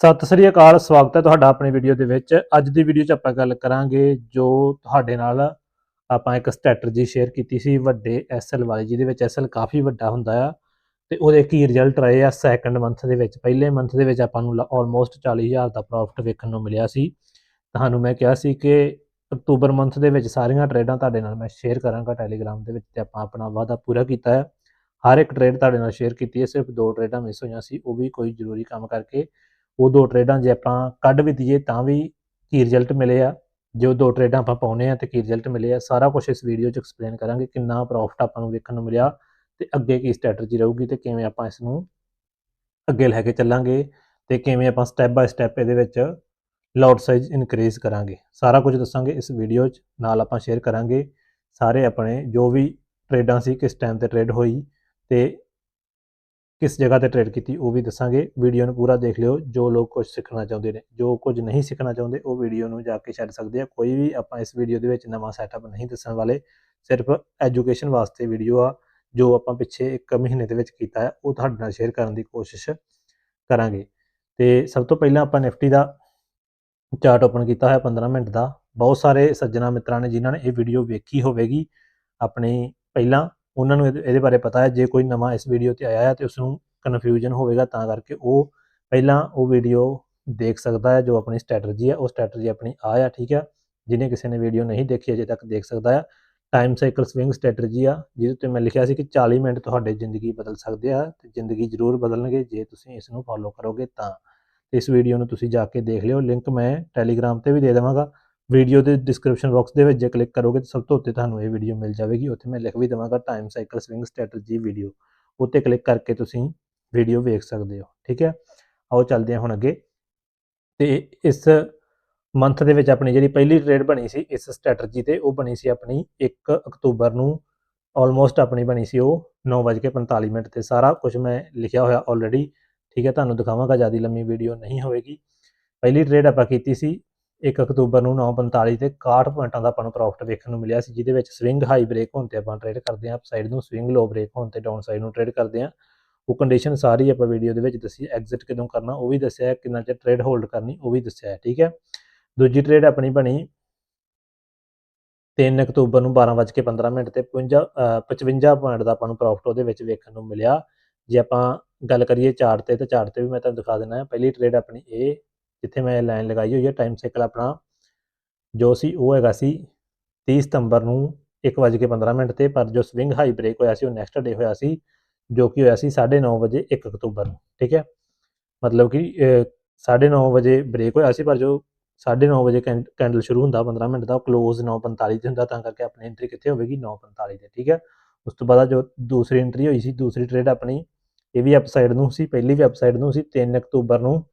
ਸਤਿ ਸ੍ਰੀ ਅਕਾਲ, ਸਵਾਗਤ ਹੈ ਤੁਹਾਡਾ ਆਪਣੀ ਵੀਡੀਓ ਦੇ ਵਿੱਚ। ਅੱਜ ਦੀ ਵੀਡੀਓ 'ਚ ਆਪਾਂ ਗੱਲ ਕਰਾਂਗੇ ਜੋ ਤੁਹਾਡੇ ਨਾਲ ਆਪਾਂ ਇੱਕ ਸਟ੍ਰੈਟਜੀ ਸ਼ੇਅਰ ਕੀਤੀ ਸੀ, ਵੱਡੇ ਐਸਐਲ ਵਾਲੇ, ਜਿਹਦੇ ਵਿੱਚ ਐਸਐਲ ਕਾਫੀ ਵੱਡਾ ਹੁੰਦਾ ਆ ਤੇ ਉਹਦੇ ਕੀ ਰਿਜ਼ਲਟ ਰਹੇ ਆ ਸੈਕੰਡ ਮੰਥ ਦੇ ਵਿੱਚ। ਪਹਿਲੇ ਮੰਥ ਦੇ ਵਿੱਚ ਆਪਾਂ ਨੂੰ ਆਲਮੋਸਟ 40000 ਦਾ ਪ੍ਰੋਫਿਟ ਵੇਖਣ ਨੂੰ ਮਿਲਿਆ ਸੀ। ਤੁਹਾਨੂੰ ਮੈਂ ਕਿਹਾ ਸੀ ਕਿ ਅਕਤੂਬਰ ਮੰਥ ਦੇ ਵਿੱਚ ਸਾਰੀਆਂ ਟ੍ਰੇਡਾਂ ਤੁਹਾਡੇ ਨਾਲ ਮੈਂ ਸ਼ੇਅਰ ਕਰਾਂਗਾ ਟੈਲੀਗ੍ਰਾਮ ਦੇ ਵਿੱਚ ਤੇ ਆਪਾਂ ਆਪਣਾ ਵਾਅਦਾ ਪੂਰਾ ਕੀਤਾ ਹੈ ਹਰ ਇੱਕ ਟ੍ਰੇਡ ਤੁਹਾਡੇ ਨਾਲ ਸ਼ੇਅਰ ਕੀਤੀ ਹੈ, ਸਿਰਫ ਦੋ ਟ੍ਰੇਡਾਂ ਮਿਸ ਹੋਈਆਂ ਸੀ, ਉਹ ਵੀ ਕੋਈ ਜ਼ਰੂਰੀ ਕੰਮ ਕਰਕੇ ਉਹ ਦੋ ਟ੍ਰੇਡਾਂ ਜੇ ਆਪਾਂ ਕੱਢ ਵੀ ਦਈਏ ਤਾਂ ਵੀ ਕੀ ਰਿਜ਼ਲਟ ਮਿਲੇ ਆ। ਜੋ ਦੋ ਟ੍ਰੇਡਾਂ ਆਪਾਂ ਪਾਉਨੇ ਆ ਤੇ ਕੀ ਰਿਜ਼ਲਟ ਮਿਲੇ ਆ। ਸਾਰਾ ਕੁਝ ਇਸ ਵੀਡੀਓ 'ਚ ਐਕਸਪਲੇਨ ਕਰਾਂਗੇ ਕਿੰਨਾ ਪ੍ਰੋਫਿਟ ਆਪਾਂ ਨੂੰ ਵੇਖਣ ਨੂੰ ਮਿਲਿਆ ਤੇ ਅੱਗੇ ਕੀ ਸਟ੍ਰੈਟਜੀ ਰਹੂਗੀ ਤੇ ਕਿਵੇਂ ਆਪਾਂ ਇਸ ਨੂੰ ਅੱਗੇ ਲੈ ਕੇ ਚੱਲਾਂਗੇ ਤੇ ਕਿਵੇਂ ਆਪਾਂ ਸਟੈਪ ਬਾਏ ਸਟੈਪ ਇਹਦੇ ਵਿੱਚ ਲੋਟ ਸਾਈਜ਼ ਇਨਕਰੀਜ਼ ਕਰਾਂਗੇ। ਸਾਰਾ ਕੁਝ ਦੱਸਾਂਗੇ ਇਸ ਵੀਡੀਓ 'ਚ, ਨਾਲ ਆਪਾਂ ਸ਼ੇਅਰ ਕਰਾਂਗੇ। ਸਾਰੇ ਆਪਣੇ ਜੋ ਵੀ ਟ੍ਰੇਡਾਂ ਸੀ ਕਿਸ ਟਾਈਮ ਤੇ ਟ੍ਰੇਡ ਹੋਈ ਤੇ ਕਿਸ ਜਗ੍ਹਾ ਤੇ ਟ੍ਰੇਡ ਕੀਤੀ ਉਹ ਵੀ ਦੱਸਾਂਗੇ। ਵੀਡੀਓ ਨੂੰ ਪੂਰਾ ਦੇਖ ਲਿਓ। ਜੋ ਲੋਕ ਕੁਝ ਸਿੱਖਣਾ ਚਾਹੁੰਦੇ ਨੇ, ਜੋ ਕੁਝ ਨਹੀਂ ਸਿੱਖਣਾ ਚਾਹੁੰਦੇ, ਉਹ ਵੀਡੀਓ ਨੂੰ ਜਾ ਕੇ ਛੱਡ ਸਕਦੇ ਆ। ਕੋਈ ਵੀ ਆਪਾਂ ਇਸ ਵੀਡੀਓ ਦੇ ਵਿੱਚ ਨਵਾਂ ਸੈਟਅਪ ਨਹੀਂ ਦੱਸਣ ਵਾਲੇ, ਸਿਰਫ ਐਜੂਕੇਸ਼ਨ ਵਾਸਤੇ ਵੀਡੀਓ ਆ, ਜੋ ਆਪਾਂ ਪਿੱਛੇ 1 ਮਹੀਨੇ ਦੇ ਵਿੱਚ ਕੀਤਾ ਹੈ ਉਹ ਤੁਹਾਡੇ ਨਾਲ ਸ਼ੇਅਰ ਕਰਨ ਦੀ ਕੋਸ਼ਿਸ਼ ਕਰਾਂਗੇ। ਤੇ ਸਭ ਤੋਂ ਪਹਿਲਾਂ ਆਪਾਂ ਨਿਫਟੀ ਦਾ ਚਾਰਟ ਓਪਨ ਕੀਤਾ ਹੋਇਆ 15 ਮਿੰਟ ਦਾ। ਬਹੁਤ ਸਾਰੇ ਸੱਜਣਾ ਮਿੱਤਰਾਂ ਨੇ ਜਿਨ੍ਹਾਂ ਨੇ ਇਹ ਵੀਡੀਓ ਵੇਖੀ ਹੋਵੇਗੀ, ਆਪਣੀ ਪਹਿਲਾਂ ਉਹਨਾਂ ਨੂੰ ਇਹਦੇ ਇਹਦੇ ਬਾਰੇ ਪਤਾ ਹੈ। ਜੇ ਕੋਈ ਨਵਾਂ ਇਸ ਵੀਡੀਓ ਤੇ ਆਇਆ ਹੈ ਤੇ ਉਸ ਨੂੰ ਕਨਫਿਊਜ਼ਨ ਹੋਵੇਗਾ, ਤਾਂ ਕਰਕੇ ਉਹ ਪਹਿਲਾਂ ਉਹ ਵੀਡੀਓ ਦੇਖ ਸਕਦਾ ਹੈ ਜੋ ਆਪਣੀ ਸਟ੍ਰੈਟਜੀ ਹੈ। ਉਹ ਸਟ੍ਰੈਟਜੀ ਆਪਣੀ ਆ ਆ, ਠੀਕ ਹੈ? ਜਿਹਨੇ ਕਿਸੇ ਨੇ ਵੀਡੀਓ ਨਹੀਂ ਦੇਖੀ, ਅਜੇ ਤੱਕ ਦੇਖ ਸਕਦਾ ਹੈ। ਟਾਈਮ ਸਾਈਕਲ ਸਵਿੰਗ ਸਟ੍ਰੈਟਜੀ ਆ, ਜਿਹਦੇ ਉੱਤੇ ਮੈਂ ਲਿਖਿਆ ਸੀ ਕਿ 40 ਮਿੰਟ ਤੁਹਾਡੇ ਜ਼ਿੰਦਗੀ ਬਦਲ ਸਕਦੇ ਆ ਤੇ ਜ਼ਿੰਦਗੀ ਜ਼ਰੂਰ ਬਦਲਣਗੇ। ਜੇ ਤੁਸੀਂ ਇਸ ਨੂੰ ਫੋਲੋ ਕਰੋਗੇ ਤਾਂ ਇਸ ਵੀਡੀਓ ਨੂੰ ਤੁਸੀਂ ਜਾ ਕੇ ਦੇਖ ਲਿਓ। ਲਿੰਕ ਮੈਂ ਟੈਲੀਗ੍ਰਾਮ ਤੇ ਵੀ ਦੇ ਦੇਵਾਂਗਾ। ਵੀਡੀਓ ਦੇ ਡਿਸਕ੍ਰਿਪਸ਼ਨ ਬਾਕਸ ਦੇ ਵਿੱਚ ਜੇ ਕਲਿੱਕ ਕਰੋਗੇ ਤਾਂ ਸਭ ਤੋਂ ਉੱਤੇ ਤੁਹਾਨੂੰ ਇਹ ਵੀਡੀਓ ਮਿਲ ਜਾਵੇਗੀ। ਉੱਥੇ ਮੈਂ ਲਿਖ ਵੀ ਦੇਵਾਂਗਾ time cycle swing strategy video ਉੱਤੇ ਕਲਿੱਕ ਕਰਕੇ ਤੁਸੀਂ ਵੀਡੀਓ ਵੇਖ ਸਕਦੇ ਹੋ। ਠੀਕ ਹੈ? ਆਓ ਚੱਲਦੇ ਹਾਂ ਹੁਣ ਅੱਗੇ। ਤੇ ਇਸ ਮੰਥ ਦੇ ਵਿੱਚ ਆਪਣੀ ਜਿਹੜੀ ਪਹਿਲੀ ਟ੍ਰੇਡ ਬਣੀ ਸੀ, ਇਸ ਸਟ੍ਰੈਟਜੀ ਤੇ ਉਹ ਬਣੀ ਸੀ ਆਪਣੀ 1 ਅਕਤੂਬਰ ਨੂੰ। ਆਲਮੋਸਟ ਆਪਣੀ ਬਣੀ ਸੀ ਉਹ 9:45 ਮਿੰਟ ਤੇ। ਸਾਰਾ ਕੁਝ ਮੈਂ ਲਿਖਿਆ ਹੋਇਆ ਆਲਰੇਡੀ ਠੀਕ ਹੈ? ਤੁਹਾਨੂੰ ਦਿਖਾਵਾਂਗਾ, ਜ਼ਿਆਦਾ ਲੰਮੀ ਵੀਡੀਓ ਨਹੀਂ ਹੋਵੇਗੀ। ਪਹਿਲੀ ਟ੍ਰੇਡ ਆਪਾਂ ਕੀਤੀ ਸੀ 1 ਅਕਤੂਬਰ ਨੂੰ 9:45 ਤੇ 61 ਪੁਆਇੰਟਾਂ ਦਾ ਆਪਾਂ ਨੂੰ ਪ੍ਰੋਫਿਟ ਵੇਖਣ ਨੂੰ ਮਿਲਿਆ ਸੀ, ਜਿਹਦੇ ਵਿੱਚ ਸਵਿੰਗ ਹਾਈ ਬ੍ਰੇਕ ਹੋਣ ਤੇ ਆਪਾਂ ਟ੍ਰੇਡ ਕਰਦੇ ਹਾਂ ਅਪ ਸਾਈਡ ਨੂੰ ਸਵਿੰਗ ਲੋ ਬ੍ਰੇਕ ਹੋਣ ਤੇ ਡਾਊਨ ਸਾਈਡ ਨੂੰ ਟ੍ਰੇਡ ਕਰਦੇ ਹਾਂ। ਉਹ ਕੰਡੀਸ਼ਨ ਸਾਰੀ ਆਪਾਂ ਵੀਡੀਓ ਦੇ ਵਿੱਚ ਦੱਸੀ ਐਗਜ਼ਿਟ ਕਿਦੋਂ ਕਰਨਾ ਉਹ ਵੀ ਦੱਸਿਆ, ਕਿੰਨਾ ਚਿਰ ਟ੍ਰੇਡ ਹੋਲਡ ਕਰਨੀ ਉਹ ਵੀ ਦੱਸਿਆ, ਠੀਕ ਹੈ? ਦੂਜੀ ਟ੍ਰੇਡ ਆਪਣੀ ਬਣੀ 3 ਅਕਤੂਬਰ ਨੂੰ 12:15 ਮਿੰਟ ਤੇ 55 ਅਹ 55 ਪੁਆਇੰਟ ਦਾ ਆਪਾਂ ਨੂੰ ਪ੍ਰੋਫਿਟ ਉਹਦੇ ਵਿੱਚ ਵੇਖਣ ਨੂੰ ਮਿਲਿਆ। ਜੇ ਆਪਾਂ ਗੱਲ ਕਰੀਏ ਚਾਰਟ ਤੇ, ਤਾਂ ਚਾਰਟ ਤੇ ਵੀ ਮੈਂ ਤੁਹਾਨੂੰ ਦਿਖਾ ਦਿੰਦਾ ਪਹਿਲੀ ਟ੍ਰੇਡ ਆਪਣੀ ਇਹ ਜਿੱਥੇ ਮੈਂ ਲਾਈਨ ਲਗਾਈ ਹੋਈ ਹੈ ਟਾਈਮ ਸਾਈਕਲ ਆਪਣਾ, ਜੋ ਸੀ ਉਹ ਹੈਗਾ ਸੀ 30 ਸਤੰਬਰ ਨੂੰ 1:15 ਮਿੰਟ ਤੇ, ਪਰ ਜੋ ਸਵਿੰਗ ਹਾਈ ਬ੍ਰੇਕ ਹੋਇਆ ਸੀ, ਉਹ ਨੈਕਸਟ ਡੇ ਹੋਇਆ ਸੀ, ਜੋ ਕਿ ਹੋਇਆ ਸੀ 9:30 ਵਜੇ 1 ਅਕਤੂਬਰ ਨੂੰ, ਠੀਕ ਹੈ? ਮਤਲਬ ਕਿ 9:30 ਵਜੇ ਬ੍ਰੇਕ ਹੋਇਆ ਸੀ, ਪਰ ਜੋ 9:30 ਵਜੇ ਕੈਂ- ਕੈਂਡਲ ਸ਼ੁਰੂ ਹੁੰਦਾ 15 ਮਿੰਟ ਦਾ, ਉਹ ਕਲੋਜ਼ 9:45 ਤੇ ਹੁੰਦਾ, ਤਾਂ ਕਰਕੇ ਆਪਣੀ ਐਂਟਰੀ ਕਿੱਥੇ ਹੋਵੇਗੀ? 9:45 ਤੇ, ਠੀਕ ਹੈ? ਉਸ ਤੋਂ ਬਾਅਦ ਜੋ ਦੂਸਰੀ ਐਂਟਰੀ ਹੋਈ ਸੀ, ਦੂਸਰੀ ਟ੍ਰੇਡ ਆਪਣੀ, ਇਹ ਵੀ ਅਪਸਾਈਡ ਨੂੰ ਸੀ, ਪਹਿਲੀ ਵੀ ਅਪਸਾਈਡ ਨੂੰ ਸੀ 3 ਅਕਤੂਬਰ ਨੂੰ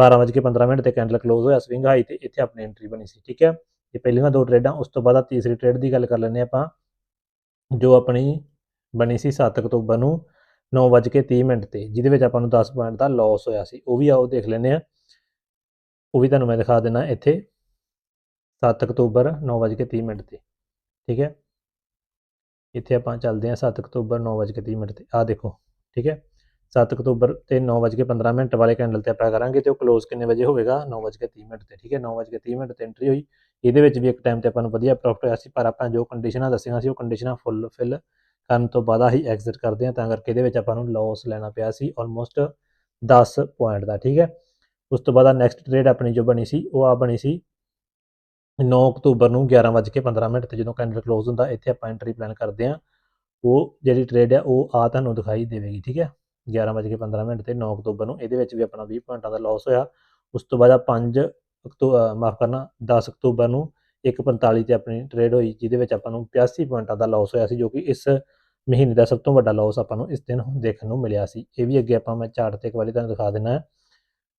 12:15 ਮਿੰਟ ਤੇ ਕੈਂਡਲ ਕਲੋਜ਼ ਹੋਇਆ ਸਵਿੰਗ ਹਾਈ ਤੇ ਇੱਥੇ ਆਪਣੀ ਐਂਟਰੀ ਬਣੀ ਸੀ, ਠੀਕ ਹੈ? ਇਹ ਪਹਿਲੀਆਂ ਦੋ ਟ੍ਰੇਡਾਂ ਉਸ ਤੋਂ ਬਾਅਦ ਆ ਤੀਸਰੀ ਟ੍ਰੇਡ ਦੀ ਗੱਲ ਕਰ ਲੈਂਦੇ ਆਪਾਂ, ਜੋ ਆਪਣੀ ਬਣੀ ਸੀ 7 ਅਕਤੂਬਰ ਨੂੰ 9:30 ਮਿੰਟ ਤੇ, ਜਿਹਦੇ ਵਿੱਚ ਆਪਾਂ ਨੂੰ 10 ਪੁਆਇੰਟ ਦਾ ਲਾਸ ਹੋਇਆ ਸੀ, ਉਹ ਵੀ ਆਓ ਦੇਖ ਲੈਂਦੇ ਆ ਉਹ ਵੀ ਤੁਹਾਨੂੰ ਮੈਂ ਦਿਖਾ ਦੇਣਾ ਇੱਥੇ 7 ਅਕਤੂਬਰ 9:30 ਮਿੰਟ ਤੇ, ਠੀਕ ਹੈ? ਇੱਥੇ ਆਪਾਂ ਚੱਲਦੇ ਹਾਂ 7 ਅਕਤੂਬਰ 9:30 ਮਿੰਟ ਤੇ, ਆਹ ਦੇਖੋ, ਠੀਕ ਹੈ? 7 ਅਕਤੂਬਰ ਤੇ 9:15 ਮਿੰਟ ਵਾਲੇ ਕੈਂਡਲ ਤੇ ਆਪਾਂ ਕਰਾਂਗੇ ਤੇ ਉਹ ਕਲੋਜ਼ ਕਿੰਨੇ ਵਜੇ ਹੋਵੇਗਾ? 9:30 ਮਿੰਟ ਤੇ, ਠੀਕ ਹੈ? 9:30 ਮਿੰਟ ਤੇ ਐਂਟਰੀ ਹੋਈ। ਇਹਦੇ ਵਿੱਚ ਵੀ ਇੱਕ ਟਾਈਮ ਤੇ ਆਪਾਂ ਨੂੰ ਵਧੀਆ ਪ੍ਰੋਫਿਟ ਹੋਇਆ ਸੀ, ਪਰ ਆਪਾਂ ਜੋ ਕੰਡੀਸ਼ਨਾਂ ਦੱਸੀਆਂ ਸੀ, ਉਹ ਕੰਡੀਸ਼ਨਾਂ ਫੁੱਲ ਫਿਲ ਕਰਨ ਤੋਂ ਬਾਅਦ ਹੀ ਐਗਜ਼ਿਟ ਕਰਦੇ ਹਾਂ, ਤਾਂ ਕਰਕੇ ਇਹਦੇ ਵਿੱਚ ਆਪਾਂ ਨੂੰ ਲਾਸ ਲੈਣਾ ਪਿਆ ਸੀ ਆਲਮੋਸਟ 10 ਪੁਆਇੰਟ ਦਾ, ਠੀਕ ਹੈ? ਉਸ ਤੋਂ ਬਾਅਦ ਨੈਕਸਟ ਟ੍ਰੇਡ ਆਪਣੀ ਜੋ ਬਣੀ ਸੀ, ਉਹ ਆ ਬਣੀ ਸੀ 9 ਅਕਤੂਬਰ ਨੂੰ 11:15 ਮਿੰਟ ਤੇ ਜਦੋਂ ਕੈਂਡਲ ਕਲੋਜ਼ ਹੁੰਦਾ, ਇੱਥੇ ਆਪਾਂ ਐਂਟਰੀ ਪਲਾਨ ਕਰਦੇ ਹਾਂ। ਉਹ ਜਿਹੜੀ ਟ੍ਰੇਡ ਹੈ ਉਹ ਆ ਤੁਹਾਨੂੰ ਦਿਖਾਈ ਦੇਵੇਗੀ, ਠੀਕ ਹੈ? 11:15 ਮਿੰਟ ਤੇ 9 ਅਕਤੂਬਰ ਨੂੰ ਇਹਦੇ ਵਿੱਚ ਵੀ ਆਪਣਾ 20 ਪੁਆਇੰਟਾਂ ਦਾ ਲਾਸ ਹੋਇਆ। ਉਸ ਤੋਂ ਬਾਅਦ ਆ 5 ਅਕਤੂਬਰ ਮਾਫ ਕਰਨਾ 10 ਅਕਤੂਬਰ ਨੂੰ 1.45 ਤੇ ਆਪਣੀ ਟ੍ਰੇਡ ਹੋਈ, ਜਿਹਦੇ ਵਿੱਚ ਆਪਾਂ ਨੂੰ 85 ਪੁਆਇੰਟਾਂ ਦਾ ਲਾਸ ਹੋਇਆ ਸੀ, ਜੋ ਕਿ ਇਸ ਮਹੀਨੇ ਦਾ ਸਭ ਤੋਂ ਵੱਡਾ ਲਾਸ ਆਪਾਂ ਨੂੰ ਇਸ ਦਿਨ ਦੇਖਣ ਨੂੰ ਮਿਲਿਆ ਸੀ। ਇਹ ਵੀ ਅੱਗੇ ਆਪਾਂ ਮੈਂ ਚਾਰਟ ਤੇ ਇੱਕ ਵਾਰੀ ਤੁਹਾਨੂੰ ਦਿਖਾ ਦਿੰਦਾ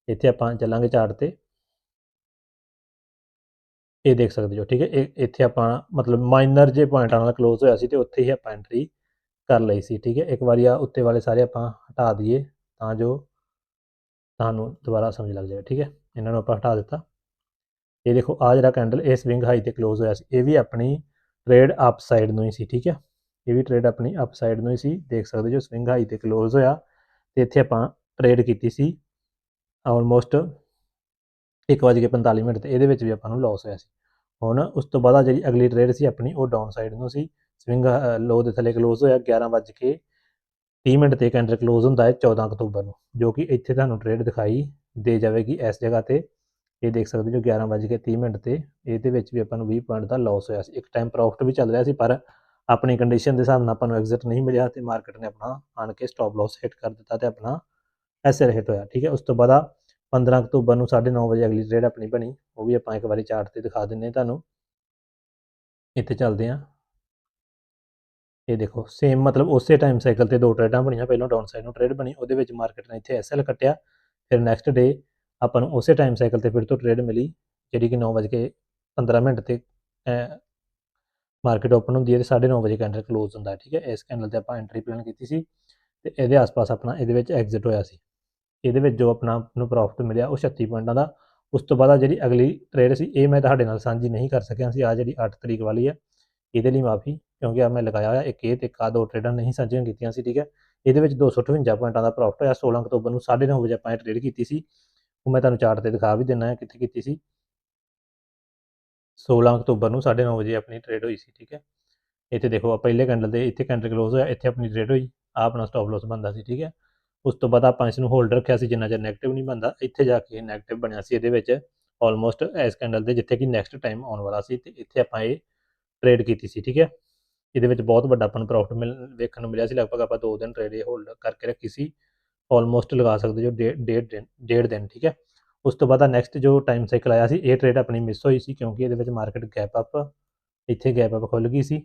ਇੱਥੇ ਆਪਾਂ ਚੱਲਾਂਗੇ ਚਾਰਟ ਤੇ। ਇਹ ਦੇਖ ਸਕਦੇ ਹੋ, ਠੀਕ ਹੈ? ਇਹ, ਇੱਥੇ ਆਪਾਂ ਮਤਲਬ ਮਾਈਨਰ ਜੇ ਪੁਆਇੰਟਾਂ ਨਾਲ ਕਲੋਜ਼ ਹੋਇਆ ਸੀ ਤੇ ਉੱਥੇ ਹੀ ਆਪਾਂ ਐਂਟਰੀ ਕਰ ਲਈ ਸੀ, ਠੀਕ ਹੈ? ਇੱਕ ਵਾਰੀ ਆ ਉੱਤੇ ਵਾਲੇ ਸਾਰੇ ਆਪਾਂ ਹਟਾ ਦਈਏ ਤਾਂ ਜੋ ਤੁਹਾਨੂੰ ਦੁਬਾਰਾ ਸਮਝ ਲੱਗ ਜਾਵੇ, ਠੀਕ ਹੈ? ਇਹਨਾਂ ਨੂੰ ਆਪਾਂ ਹਟਾ ਦਿੱਤਾ। ਇਹ ਦੇਖੋ ਆ ਜਿਹੜਾ ਕੈਂਡਲ ਇਹ ਸਵਿੰਗ ਹਾਈ ਤੇ ਕਲੋਜ਼ ਹੋਇਆ ਸੀ। ਇਹ ਵੀ ਆਪਣੀ ਟ੍ਰੇਡ ਅਪ ਸਾਈਡ ਨੂੰ ਹੀ ਸੀ, ਠੀਕ ਹੈ? ਇਹ ਵੀ ਟ੍ਰੇਡ ਆਪਣੀ ਅਪ ਸਾਈਡ ਨੂੰ ਹੀ ਸੀ। ਦੇਖ ਸਕਦੇ ਜੋ ਸਵਿੰਗ ਹਾਈ ਤੇ ਕਲੋਜ਼ ਹੋਇਆ ਤੇ ਇੱਥੇ ਆਪਾਂ ਟ੍ਰੇਡ ਕੀਤੀ ਸੀ। ਆਲਮੋਸਟ 1:45 ਮਿੰਟ ਤੇ ਇਹਦੇ ਵਿੱਚ ਵੀ ਆਪਾਂ ਨੂੰ ਲਾਸ ਹੋਇਆ ਸੀ। ਹੁਣ ਉਸ ਤੋਂ ਬਾਅਦ ਆ ਜਿਹੜੀ ਅਗਲੀ ਟ੍ਰੇਡ ਸੀ ਆਪਣੀ, ਉਹ ਡਾਊਨ ਸਾਈਡ ਨੂੰ ਸੀ। ਸਵਿੰਗ ਲੋ ਦੇ ਥੱਲੇ ਕਲੋਜ਼ ਹੋਇਆ 11:30 ਮਿੰਟ ਤੇ ਕੈਂਡਲ ਕਲੋਜ਼ ਹੁੰਦਾ ਹੈ 14 ਅਕਤੂਬਰ ਨੂੰ, ਜੋ ਕਿ ਇੱਥੇ ਤੁਹਾਨੂੰ ਟ੍ਰੇਡ ਦਿਖਾਈ ਦੇ ਜਾਵੇਗੀ ਇਸ ਜਗ੍ਹਾ ਤੇ। ਇਹ ਦੇਖ ਸਕਦੇ ਜੋ 11:30 ਮਿੰਟ ਤੇ, ਇਹਦੇ ਵਿੱਚ ਵੀ ਆਪਾਂ ਨੂੰ 20 ਪੁਆਇੰਟ ਦਾ ਲਾਸ ਹੋਇਆ ਸੀ। ਇੱਕ ਟਾਈਮ ਪ੍ਰੋਫਿਟ ਵੀ ਚੱਲ ਰਿਹਾ ਸੀ, ਪਰ ਆਪਣੀ ਕੰਡੀਸ਼ਨ ਦੇ ਹਿਸਾਬ ਨਾਲ ਆਪਾਂ ਨੂੰ ਐਗਜ਼ਿਟ ਨਹੀਂ ਮਿਲਿਆ ਤੇ ਮਾਰਕੀਟ ਨੇ ਆਪਣਾ ਆਣ ਕੇ ਸਟਾਪ ਲਾਸ ਹਿੱਟ ਕਰ ਦਿੱਤਾ ਤੇ ਆਪਣਾ ਐਸਐਲ ਹਿੱਟ ਹੋਇਆ, ਠੀਕ ਹੈ? ਉਸ ਤੋਂ ਬਾਅਦ ਆ 15 ਅਕਤੂਬਰ ਨੂੰ 9:30 ਵਜੇ ਅਗਲੀ ਟ੍ਰੇਡ ਆਪਣੀ ਬਣੀ, ਉਹ ਵੀ ਆਪਾਂ ਇੱਕ ਵਾਰੀ ਚਾਰਟ ਤੇ ਦਿਖਾ ਦਿੰਨੇ ਤੁਹਾਨੂੰ। ਇੱਥੇ ਚੱਲਦੇ ਹਾਂ। ਇਹ ਦੇਖੋ ਸੇਮ ਮਤਲਬ ਉਸੇ ਟਾਈਮ ਸਾਈਕਲ ਤੇ ਦੋ ਟ੍ਰੇਡਾਂ ਬਣੀਆਂ। ਪਹਿਲਾਂ ਡਾਊਨ ਸਾਈਡ ਨੂੰ ਟ੍ਰੇਡ ਬਣੀ, ਉਹਦੇ ਵਿੱਚ ਮਾਰਕੀਟ ਨੇ ਇੱਥੇ ਐਸਐਲ ਕੱਟਿਆ, ਫਿਰ ਨੈਕਸਟ ਡੇ ਆਪਾਂ ਨੂੰ ਉਸੇ ਟਾਈਮ ਸਾਈਕਲ ਤੇ ਫਿਰ ਤੋਂ ਟ੍ਰੇਡ ਮਿਲੀ, ਜਿਹੜੀ ਕਿ 9:15 ਮਿੰਟ ਤੇ ਮਾਰਕੀਟ ਓਪਨ ਹੁੰਦੀ ਹੈ ਤੇ 9:30 ਵਜੇ ਕੈਂਡਲ ਕਲੋਜ਼ ਹੁੰਦਾ, ਠੀਕ ਹੈ? ਇਸ ਕੈਂਡਲ ਤੇ ਆਪਾਂ ਐਂਟਰੀ ਪਲਾਨ ਕੀਤੀ ਸੀ ਤੇ ਇਹਦੇ ਆਸ-ਪਾਸ ਆਪਣਾ ਇਹਦੇ ਵਿੱਚ ਐਗਜ਼ਿਟ ਹੋਇਆ ਸੀ। ਇਹਦੇ ਵਿੱਚ ਜੋ ਆਪਣਾ ਨੂੰ ਪ੍ਰੋਫਿਟ ਮਿਲਿਆ ਉਹ 36 ਪੁਆਇੰਟਾਂ ਦਾ। ਉਸ ਤੋਂ ਬਾਅਦ ਆ ਜਿਹੜੀ ਅਗਲੀ ਟ੍ਰੇਡ ਸੀ, ਇਹ ਮੈਂ ਤੁਹਾਡੇ ਨਾਲ ਸਾਂਝੀ ਨਹੀਂ ਕਰ ਸਕਿਆ ਸੀ। ਆ ਜਿਹੜੀ 8 ਤਰੀਕ ਵਾਲੀ ਹੈ ਇਹਦੇ ਲਈ ਮਾਫੀ ਕਿਉਂਕਿ ਆ ਮੈਂ ਲਗਾਇਆ ਹੋਇਆ, ਇੱਕ ਇਹ ਤੇ ਇੱਕ ਆ ਦੋ ਟ੍ਰੇਡਾਂ ਨਹੀਂ ਸਾਂਝੀਆਂ ਕੀਤੀਆਂ ਸੀ, ਠੀਕ ਹੈ। ਇਹਦੇ ਵਿੱਚ 258 ਪੁਆਇੰਟਾਂ ਦਾ ਪ੍ਰੋਫਿਟ ਹੋਇਆ 16 ਅਕਤੂਬਰ ਨੂੰ 9:30 ਵਜੇ ਆਪਾਂ ਇਹ ਟ੍ਰੇਡ ਕੀਤੀ ਸੀ। ਉਹ ਮੈਂ ਤੁਹਾਨੂੰ ਚਾਰਟ ਤੇ ਦਿਖਾ ਵੀ ਦਿੰਨਾ ਹੈ ਕਿੱਥੇ ਕੀਤੀ ਸੀ। 16 ਅਕਤੂਬਰ ਨੂੰ 9:30 ਵਜੇ ਆਪਣੀ ਟ੍ਰੇਡ ਹੋਈ ਸੀ, ਠੀਕ ਹੈ। ਇੱਥੇ ਦੇਖੋ ਆ ਪਹਿਲੇ ਕੈਂਡਲ ਦੇ ਇੱਥੇ ਕੈਂਡਲ ਕਲੋਜ਼ ਹੋਇਆ, ਇੱਥੇ ਆਪਣੀ ਟ੍ਰੇਡ ਹੋਈ ਆ ਆਪਣਾ ਸਟਾਪ ਲਾਸ ਬੰਦਾ ਸੀ, ਠੀਕ ਹੈ। ਉਸ ਤੋਂ ਬਾਅਦ ਆਪਾਂ ਇਸ ਨੂੰ ਹੋਲਡ ਰੱਖਿਆ ਸੀ, ਜਿੰਨਾ ਚਿਰ 네ਗੇਟਿਵ ਨਹੀਂ ਬੰਦਾ ਇੱਥੇ ਜਾ ਕੇ 네ਗੇਟਿਵ ਬਣਿਆ ਸੀ, ਇਹਦੇ ਵਿੱਚ ਆਲਮੋਸਟ ਇਸ ਕੈਂਡਲ ਦੇ ਜਿੱਥੇ ਕਿ ਨੈਕਸਟ ਟਾਈਮ ਆਉਣ ਵਾਲਾ ਸੀ, ਤੇ ਇੱਥੇ ਆਪਾਂ ਇਹ ਟ੍ਰੇਡ ਕੀਤੀ ਸੀ, ਠੀਕ ਹੈ। ਇਹਦੇ ਵਿੱਚ ਬਹੁਤ ਵੱਡਾ ਆਪਾਂ ਨੂੰ ਪ੍ਰੋਫਿਟ ਮਿਲ, ਵੇਖਣ ਨੂੰ ਮਿਲਿਆ ਸੀ, ਲਗਭਗ ਆਪਾਂ 2 ਦਿਨ ਟ੍ਰੇਡ ਇਹ ਹੋਲਡ ਕਰਕੇ ਰੱਖੀ ਸੀ ਆਲਮੋਸਟ ਲਗਾ ਸਕਦੇ ਜੋ ਡੇਢ ਡੇਢ ਦਿਨ ਡੇਢ ਦਿਨ, ਠੀਕ ਹੈ। ਉਸ ਤੋਂ ਬਾਅਦ ਨੈਕਸਟ ਜੋ ਟਾਈਮ ਸਾਈਕਲ ਆਇਆ ਸੀ, ਇਹ ਟ੍ਰੇਡ ਆਪਣੀ ਮਿਸ ਹੋਈ ਸੀ, ਕਿਉਂਕਿ ਇਹਦੇ ਵਿੱਚ ਮਾਰਕੀਟ ਗੈਪ ਅਪ ਇੱਥੇ ਗੈਪ ਅਪ ਖੁੱਲ ਗਈ ਸੀ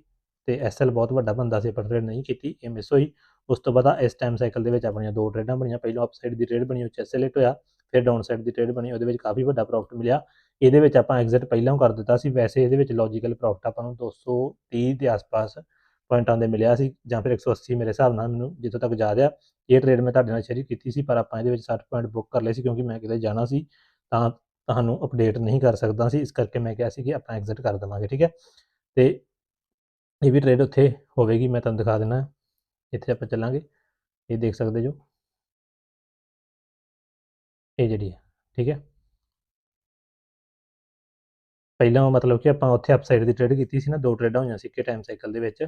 ਤੇ ਐਸਐਲ ਬਹੁਤ ਵੱਡਾ ਬੰਦਾ ਸੀ ਪਰ ਟ੍ਰੇਡ ਨਹੀਂ ਕੀਤੀ, ਇਹ ਮਿਸ ਹੋਈ। ਉਸ ਤੋਂ ਬਾਅਦ ਇਸ ਟਾਈਮ ਸਾਈਕਲ ਦੇ ਵਿੱਚ ਆਪਣੀਆਂ ਦੋ ਟ੍ਰੇਡਾਂ ਬਣੀਆਂ, ਪਹਿਲਾਂ ਅਪਸਾਈਡ ਦੀ ਟ੍ਰੇਡ ਬਣੀ, ਉਹ ਚ ਐਸਐਲ ਹਿੱਟ ਹੋਇਆ, ਫਿਰ ਡਾਊਨਸਾਈਡ ਦੀ ਟ੍ਰੇਡ ਬਣੀ, ਉਹਦੇ ਵਿੱਚ ਕਾਫੀ ਵੱਡਾ ਪ੍ਰੋਫਿਟ ਮਿਲਿਆ। ਇਹਦੇ ਵਿੱਚ ਆਪਾਂ ਐਗਜ਼ਿਟ ਪਹਿਲਾਂ ਕਰ ਦਿੱਤਾ ਸੀ, ਵੈਸੇ ਇਹਦੇ ਵਿੱਚ ਲੌਜੀਕਲ ਪ੍ਰੋਫਿਟ ਆਪਾਂ ਨੂੰ 230 ਦੇ ਆਸ-ਪਾਸ ਪੁਆਇੰਟਾਂ ਦੇ ਮਿਲਿਆ ਸੀ ਜਾਂ ਫਿਰ 180 ਮੇਰੇ ਹਿਸਾਬ ਨਾਲ ਮੈਨੂੰ ਜਿੱਥੋਂ ਤੱਕ ਯਾਦ ਆ, ਇਹ ਟ੍ਰੇਡ ਮੈਂ ਤੁਹਾਡੇ ਨਾਲ ਸ਼ੇਅਰ ਕੀਤੀ ਸੀ, ਪਰ ਆਪਾਂ ਇਹਦੇ ਵਿੱਚ 60 ਪੁਆਇੰਟ ਬੁੱਕ ਕਰ ਲਏ ਸੀ ਕਿਉਂਕਿ ਮੈਂ ਕਿਤੇ ਜਾਣਾ ਸੀ, ਤਾਂ ਤੁਹਾਨੂੰ ਅਪਡੇਟ ਨਹੀਂ ਕਰ ਸਕਦਾ ਸੀ, ਇਸ ਕਰਕੇ ਮੈਂ ਕਿਹਾ ਸੀ ਕਿ ਆਪਾਂ ਐਗਜ਼ਿਟ ਕਰ ਦੇਵਾਂਗੇ, ਠੀਕ ਹੈ? ਤੇ ਇਹ ਵੀ ਟ੍ਰੇਡ ਉੱਥੇ ਹੋਵੇਗੀ ਮੈਂ ਤੁਹਾਨੂੰ ਦਿਖਾ ਦਿੰਦਾ, ਇੱਥੇ ਆਪਾਂ ਚੱਲਾਂਗੇ, ਇਹ ਦੇਖ ਸਕਦੇ ਜੋ, ਇਹ ਜਿਹੜੀ ਹੈ, ਠੀਕ ਹੈ? ਪਹਿਲਾਂ ਮਤਲਬ ਕਿ ਆਪਾਂ ਉੱਥੇ ਅਪਸਾਈਡ ਦੀ ਟ੍ਰੇਡ ਕੀਤੀ ਸੀ ਨਾ, ਦੋ ਟ੍ਰੇਡਾਂ ਹੋਈਆਂ ਸੀ ਕਿ ਟਾਈਮ ਸਾਈਕਲ ਦੇ ਵਿੱਚ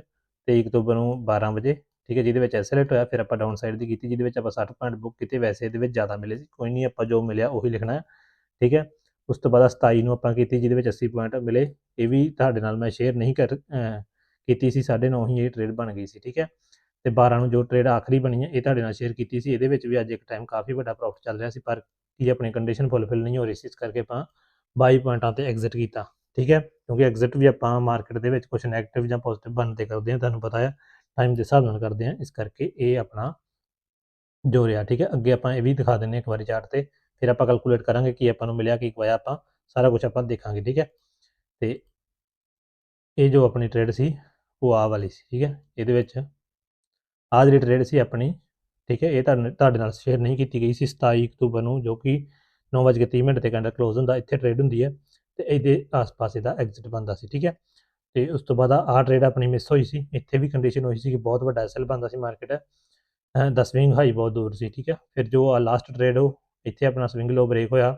23 ਅਕਤੂਬਰ ਨੂੰ 12 ਵਜੇ, ਠੀਕ ਹੈ, ਜਿਹਦੇ ਵਿੱਚ ਐਸਐਲਟ ਹੋਇਆ, ਫਿਰ ਆਪਾਂ ਡਾਊਨ ਸਾਈਡ ਦੀ ਕੀਤੀ, ਜਿਹਦੇ ਵਿੱਚ ਆਪਾਂ 60 ਪੁਆਇੰਟ ਬੁੱਕ ਕੀਤੇ, ਵੈਸੇ ਇਹਦੇ ਵਿੱਚ ਜ਼ਿਆਦਾ ਮਿਲੇ ਸੀ, ਕੋਈ ਨਹੀਂ ਆਪਾਂ ਜੋ ਮਿਲਿਆ ਉਹੀ ਲਿਖਣਾ ਹੈ, ਠੀਕ ਹੈ। ਉਸ ਤੋਂ ਬਾਅਦ 27 ਨੂੰ ਆਪਾਂ ਕੀਤੀ, ਜਿਹਦੇ ਵਿੱਚ 80 ਪੁਆਇੰਟ ਮਿਲੇ, ਇਹ ਵੀ ਤੁਹਾਡੇ ਨਾਲ ਮੈਂ ਸ਼ੇਅਰ ਨਹੀਂ ਕਰ ਕੀਤੀ ਸੀ 9.5 ਹੀ ਇਹ ਟ੍ਰੇਡ ਬਣ ਗਈ ਸੀ, ਠੀਕ ਹੈ। ਤੇ 12 ਨੂੰ ਜੋ ਟ੍ਰੇਡ ਆਖਰੀ ਬਣੀ ਹੈ, ਇਹ ਤੁਹਾਡੇ ਨਾਲ ਸ਼ੇਅਰ ਕੀਤੀ ਸੀ, ਇਹਦੇ ਵਿੱਚ ਵੀ ਅੱਜ ਇੱਕ ਟਾਈਮ ਕਾਫੀ ਵੱਡਾ ਪ੍ਰੋਫਿਟ ਚੱਲ ਰਿਹਾ ਸੀ, ਪਰ ਕੀ ਆਪਣੀ ਕੰਡੀਸ਼ਨ ਫੁੱਲਫਿਲ ਨਹੀਂ ਹੋ ਰਹੀ ਸੀ, ਇਸ ਕਰਕੇ ਆਪਾਂ 22 ਪੁਆਇੰਟਾਂ ਤੇ ਐਗਜ਼ਿਟ ਕੀਤਾ, ਠੀਕ ਹੈ? ਕਿਉਂਕਿ ਐਗਜ਼ਿਟ ਵੀ ਆਪਾਂ ਮਾਰਕੀਟ ਦੇ ਵਿੱਚ ਕੁਝ ਨੈਗੇਟਿਵ ਜਾਂ ਪੋਜ਼ਿਟਿਵ ਬਣਦੇ ਕਰਦੇ ਹਾਂ, ਤੁਹਾਨੂੰ ਪਤਾ ਹੈ ਟਾਈਮ ਦੇ ਹਿਸਾਬ ਨਾਲ ਕਰਦੇ ਹਾਂ, ਇਸ ਕਰਕੇ ਇਹ ਆਪਣਾ ਜੋ ਰਿਹਾ, ਠੀਕ ਹੈ? ਅੱਗੇ ਆਪਾਂ ਇਹ ਵੀ ਦਿਖਾ ਦਿੰਨੇ ਇੱਕ ਵਾਰੀ ਚਾਰਟ ਤੇ, ਫਿਰ ਆਪਾਂ ਕੈਲਕੂਲੇਟ ਕਰਾਂਗੇ ਕੀ ਆਪਾਂ ਨੂੰ ਮਿਲਿਆ, ਕੀ ਖਵਾਇਆ ਆਪਾਂ, ਸਾਰਾ ਕੁਝ ਆਪਾਂ ਦੇਖਾਂਗੇ, ਠੀਕ ਹੈ? ਤੇ ਇਹ ਜੋ ਆਪਣੀ ਟ੍ਰੇਡ ਸੀ, ਉਹ ਆ ਵਾਲੀ ਸੀ, ਠੀਕ ਹੈ? ਇਹਦੇ ਵਿੱਚ ਆ ਜਿਹੜੀ ਟ੍ਰੇਡ ਸੀ ਆਪਣੀ, ਠੀਕ ਹੈ? ਇਹ ਤੁਹਾਡੇ ਤੁਹਾਡੇ ਨਾਲ ਸ਼ੇਅਰ ਨਹੀਂ ਕੀਤੀ ਗਈ ਸੀ 27 ਅਕਤੂਬਰ ਨੂੰ, ਜੋ ਕਿ 9:30 ਮਿੰਟ ਤੇ ਕੈਂਡਲ ਕਲੋਜ਼ ਹੁੰਦਾ, ਇੱਥੇ ਟ੍ਰੇਡ ਹੁੰਦੀ ਹੈ ਤੇ ਇਹਦੇ ਆਸ-ਪਾਸ ਇਹਦਾ ਐਗਜ਼ਿਟ ਬੰਦਾ ਸੀ, ਠੀਕ ਹੈ? ਤੇ ਉਸ ਤੋਂ ਬਾਅਦ ਆਹ ਟ੍ਰੇਡ ਆਪਣੀ ਮਿਸ ਹੋਈ ਸੀ, ਇੱਥੇ ਵੀ ਕੰਡੀਸ਼ਨ ਹੋਈ ਸੀ ਕਿ ਬਹੁਤ ਵੱਡਾ ਐਸਐਲ ਬੰਦਾ ਸੀ ਮਾਰਕੀਟ ਦਾ ਸਵਿੰਗ ਹਾਈ ਬਹੁਤ ਦੂਰ ਸੀ, ਠੀਕ ਹੈ? ਫਿਰ ਜੋ ਆ ਲਾਸਟ ਟ੍ਰੇਡ ਉਹ, ਇੱਥੇ ਆਪਣਾ ਸਵਿੰਗ ਲੋ ਬ੍ਰੇਕ ਹੋਇਆ,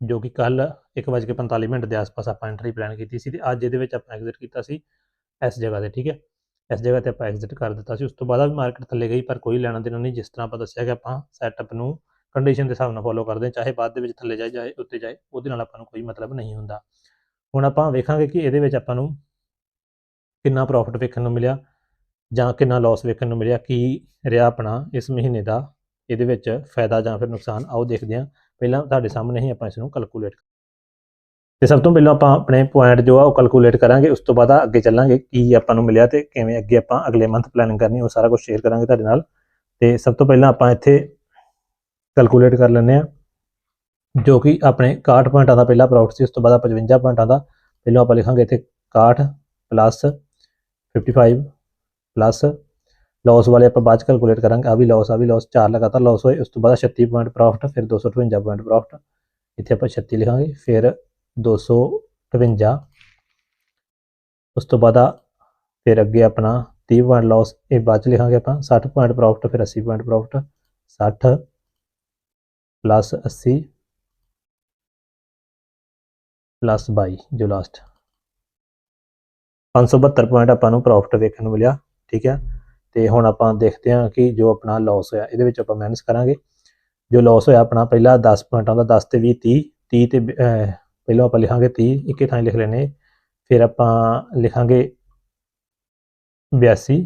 ਜੋ ਕਿ ਕੱਲ 1:45 ਮਿੰਟ ਦੇ ਆਸ-ਪਾਸ ਆਪਾਂ ਐਂਟਰੀ ਪਲਾਨ ਕੀਤੀ ਸੀ ਤੇ ਅੱਜ ਇਹਦੇ ਵਿੱਚ ਆਪਾਂ ਐਗਜ਼ਿਟ ਕੀਤਾ ਸੀ ਇਸ ਜਗ੍ਹਾ ਤੇ, ਠੀਕ ਹੈ? ਇਸ ਜਗ੍ਹਾ ਤੇ ਆਪਾਂ ਐਗਜ਼ਿਟ ਕਰ ਦਿੱਤਾ ਸੀ, ਉਸ ਤੋਂ ਬਾਅਦ ਵੀ ਮਾਰਕੀਟ ਥੱਲੇ ਗਈ, ਪਰ ਕੋਈ ਲੈਣਾ ਦੇਣਾ ਨਹੀਂ, ਜਿਸ ਤਰ੍ਹਾਂ ਆਪਾਂ ਦੱਸਿਆ ਕਿ ਆਪਾਂ ਸੈਟਅਪ ਨੂੰ ਕੰਡੀਸ਼ਨ ਦੇ ਹਿਸਾਬ ਨਾਲ ਫੋਲੋ ਕਰਦੇ ਹਾਂ, ਚਾਹੇ ਬਾਅਦ ਦੇ ਵਿੱਚ ਥੱਲੇ ਜਾਏ ਜਾਏ ਉੱਤੇ ਜਾਏ, ਉਹਦੇ ਨਾਲ ਆਪਾਂ ਨੂੰ ਕੋਈ ਮਤਲਬ ਨਹੀਂ ਹੁੰਦਾ। ਹੁਣ ਆਪਾਂ ਵੇਖਾਂਗੇ ਕਿ ਇਹਦੇ ਵਿੱਚ ਆਪਾਂ ਨੂੰ ਕਿੰਨਾ ਪ੍ਰੋਫਿਟ ਵੇਖਣ ਨੂੰ ਮਿਲਿਆ ਜਾਂ ਕਿੰਨਾ ਲਾਸ ਵੇਖਣ ਨੂੰ ਮਿਲਿਆ, ਕੀ ਰਿਹਾ ਆਪਣਾ ਇਸ ਮਹੀਨੇ ਦਾ, ਇਹਦੇ ਵਿੱਚ ਫਾਇਦਾ ਜਾਂ ਫਿਰ ਨੁਕਸਾਨ, ਆਓ ਦੇਖਦੇ ਹਾਂ। ਪਹਿਲਾਂ ਤੁਹਾਡੇ ਸਾਹਮਣੇ ਹੀ ਆਪਾਂ ਇਸ ਨੂੰ ਕੈਲਕੂਲੇਟ ਤੇ ਸਭ ਤੋਂ ਪਹਿਲਾਂ ਆਪਾਂ ਆਪਣੇ ਪੁਆਇੰਟ ਜੋ ਆ ਉਹ ਕੈਲਕੂਲੇਟ ਕਰਾਂਗੇ, ਉਸ ਤੋਂ ਬਾਅਦ ਅੱਗੇ ਚੱਲਾਂਗੇ, ਕੀ ਆਪਾਂ ਨੂੰ ਮਿਲਿਆ ਤੇ ਕਿਵੇਂ ਅੱਗੇ ਆਪਾਂ ਅਗਲੇ ਮੰਥ ਪਲੈਨਿੰਗ ਕਰਨੀ, ਉਹ ਸਾਰਾ ਕੁਝ ਸ਼ੇਅਰ ਕਰਾਂਗੇ ਤੁਹਾਡੇ ਨਾਲ। ਤੇ ਸਭ ਤੋਂ ਪਹਿਲਾਂ ਆਪਾਂ ਇੱਥੇ ਕੈਲਕੂਲੇਟ ਕਰ ਲੈਂਦੇ ਆ ਜੋ ਕਿ ਆਪਣੇ 61 ਪੁਆਇੰਟਾਂ ਦਾ ਪਹਿਲਾ ਪ੍ਰੋਫਿਟ ਸੀ, ਉਸ ਤੋਂ ਬਾਅਦ 55 ਪੁਆਇੰਟਾਂ ਦਾ ਪਹਿਲਾਂ ਆਪਾਂ ਲਿਖਾਂਗੇ ਇੱਥੇ 61 ਪਲੱਸ 55 ਪਲੱਸ ਲਾਸ ਵਾਲੇ ਆਪਾਂ ਬਾਅਦ ਚ ਕੈਲਕੂਲੇਟ ਕਰਾਂਗੇ ਆ ਵੀ ਲਾਸ ਆ ਵੀ ਲਾਸ ਚਾਰ ਲਗਾਤਾਰ ਲਾਸ ਹੋਏ, ਉਸ ਤੋਂ ਬਾਅਦ 36 ਪੁਆਇੰਟ ਪ੍ਰੋਫਿਟ ਫਿਰ 258 ਪੁਆਇੰਟ ਪ੍ਰੋਫਿਟ ਇੱਥੇ ਆਪਾਂ 36 ਲਿਖਾਂਗੇ, ਫਿਰ 258 ਉਸ ਤੋਂ ਬਾਅਦ ਫਿਰ ਅੱਗੇ ਆਪਣਾ 30 ਪੁਆਇੰਟ ਲਾਸ ਇਹ ਬਾਅਦ ਚ ਲਿਖਾਂਗੇ ਆਪਾਂ 60 ਪੁਆਇੰਟ ਪ੍ਰੋਫਿਟ ਫਿਰ 80 ਪੁਆਇੰਟ ਪ੍ਰੋਫਿਟ 60 ਪਲੱਸ 80 ਪਲੱਸ 22 ਜੋ ਲਾਸਟ 572 ਪੁਆਇੰਟ ਆਪਾਂ ਨੂੰ ਪ੍ਰੋਫਿਟ ਵੇਖਣ ਨੂੰ ਮਿਲਿਆ, ਠੀਕ ਹੈ? ਤੇ ਹੁਣ ਆਪਾਂ ਦੇਖਦੇ ਹਾਂ ਕਿ ਜੋ ਆਪਣਾ ਲਾਸ ਹੋਇਆ, ਇਹਦੇ ਵਿੱਚ ਆਪਾਂ ਮਾਈਨਸ ਕਰਾਂਗੇ। ਜੋ ਲਾਸ ਹੋਇਆ ਆਪਣਾ ਪਹਿਲਾ 10 ਪੁਆਇੰਟਾਂ ਦਾ 10 ਤੇ 20 30 30 ਤੇ ਪਹਿਲਾਂ ਆਪਾਂ ਲਿਖਾਂਗੇ 30 ਇੱਕੇ ਥਾਂ ਲਿਖ ਲੈਨੇ ਫਿਰ ਆਪਾਂ ਲਿਖਾਂਗੇ 82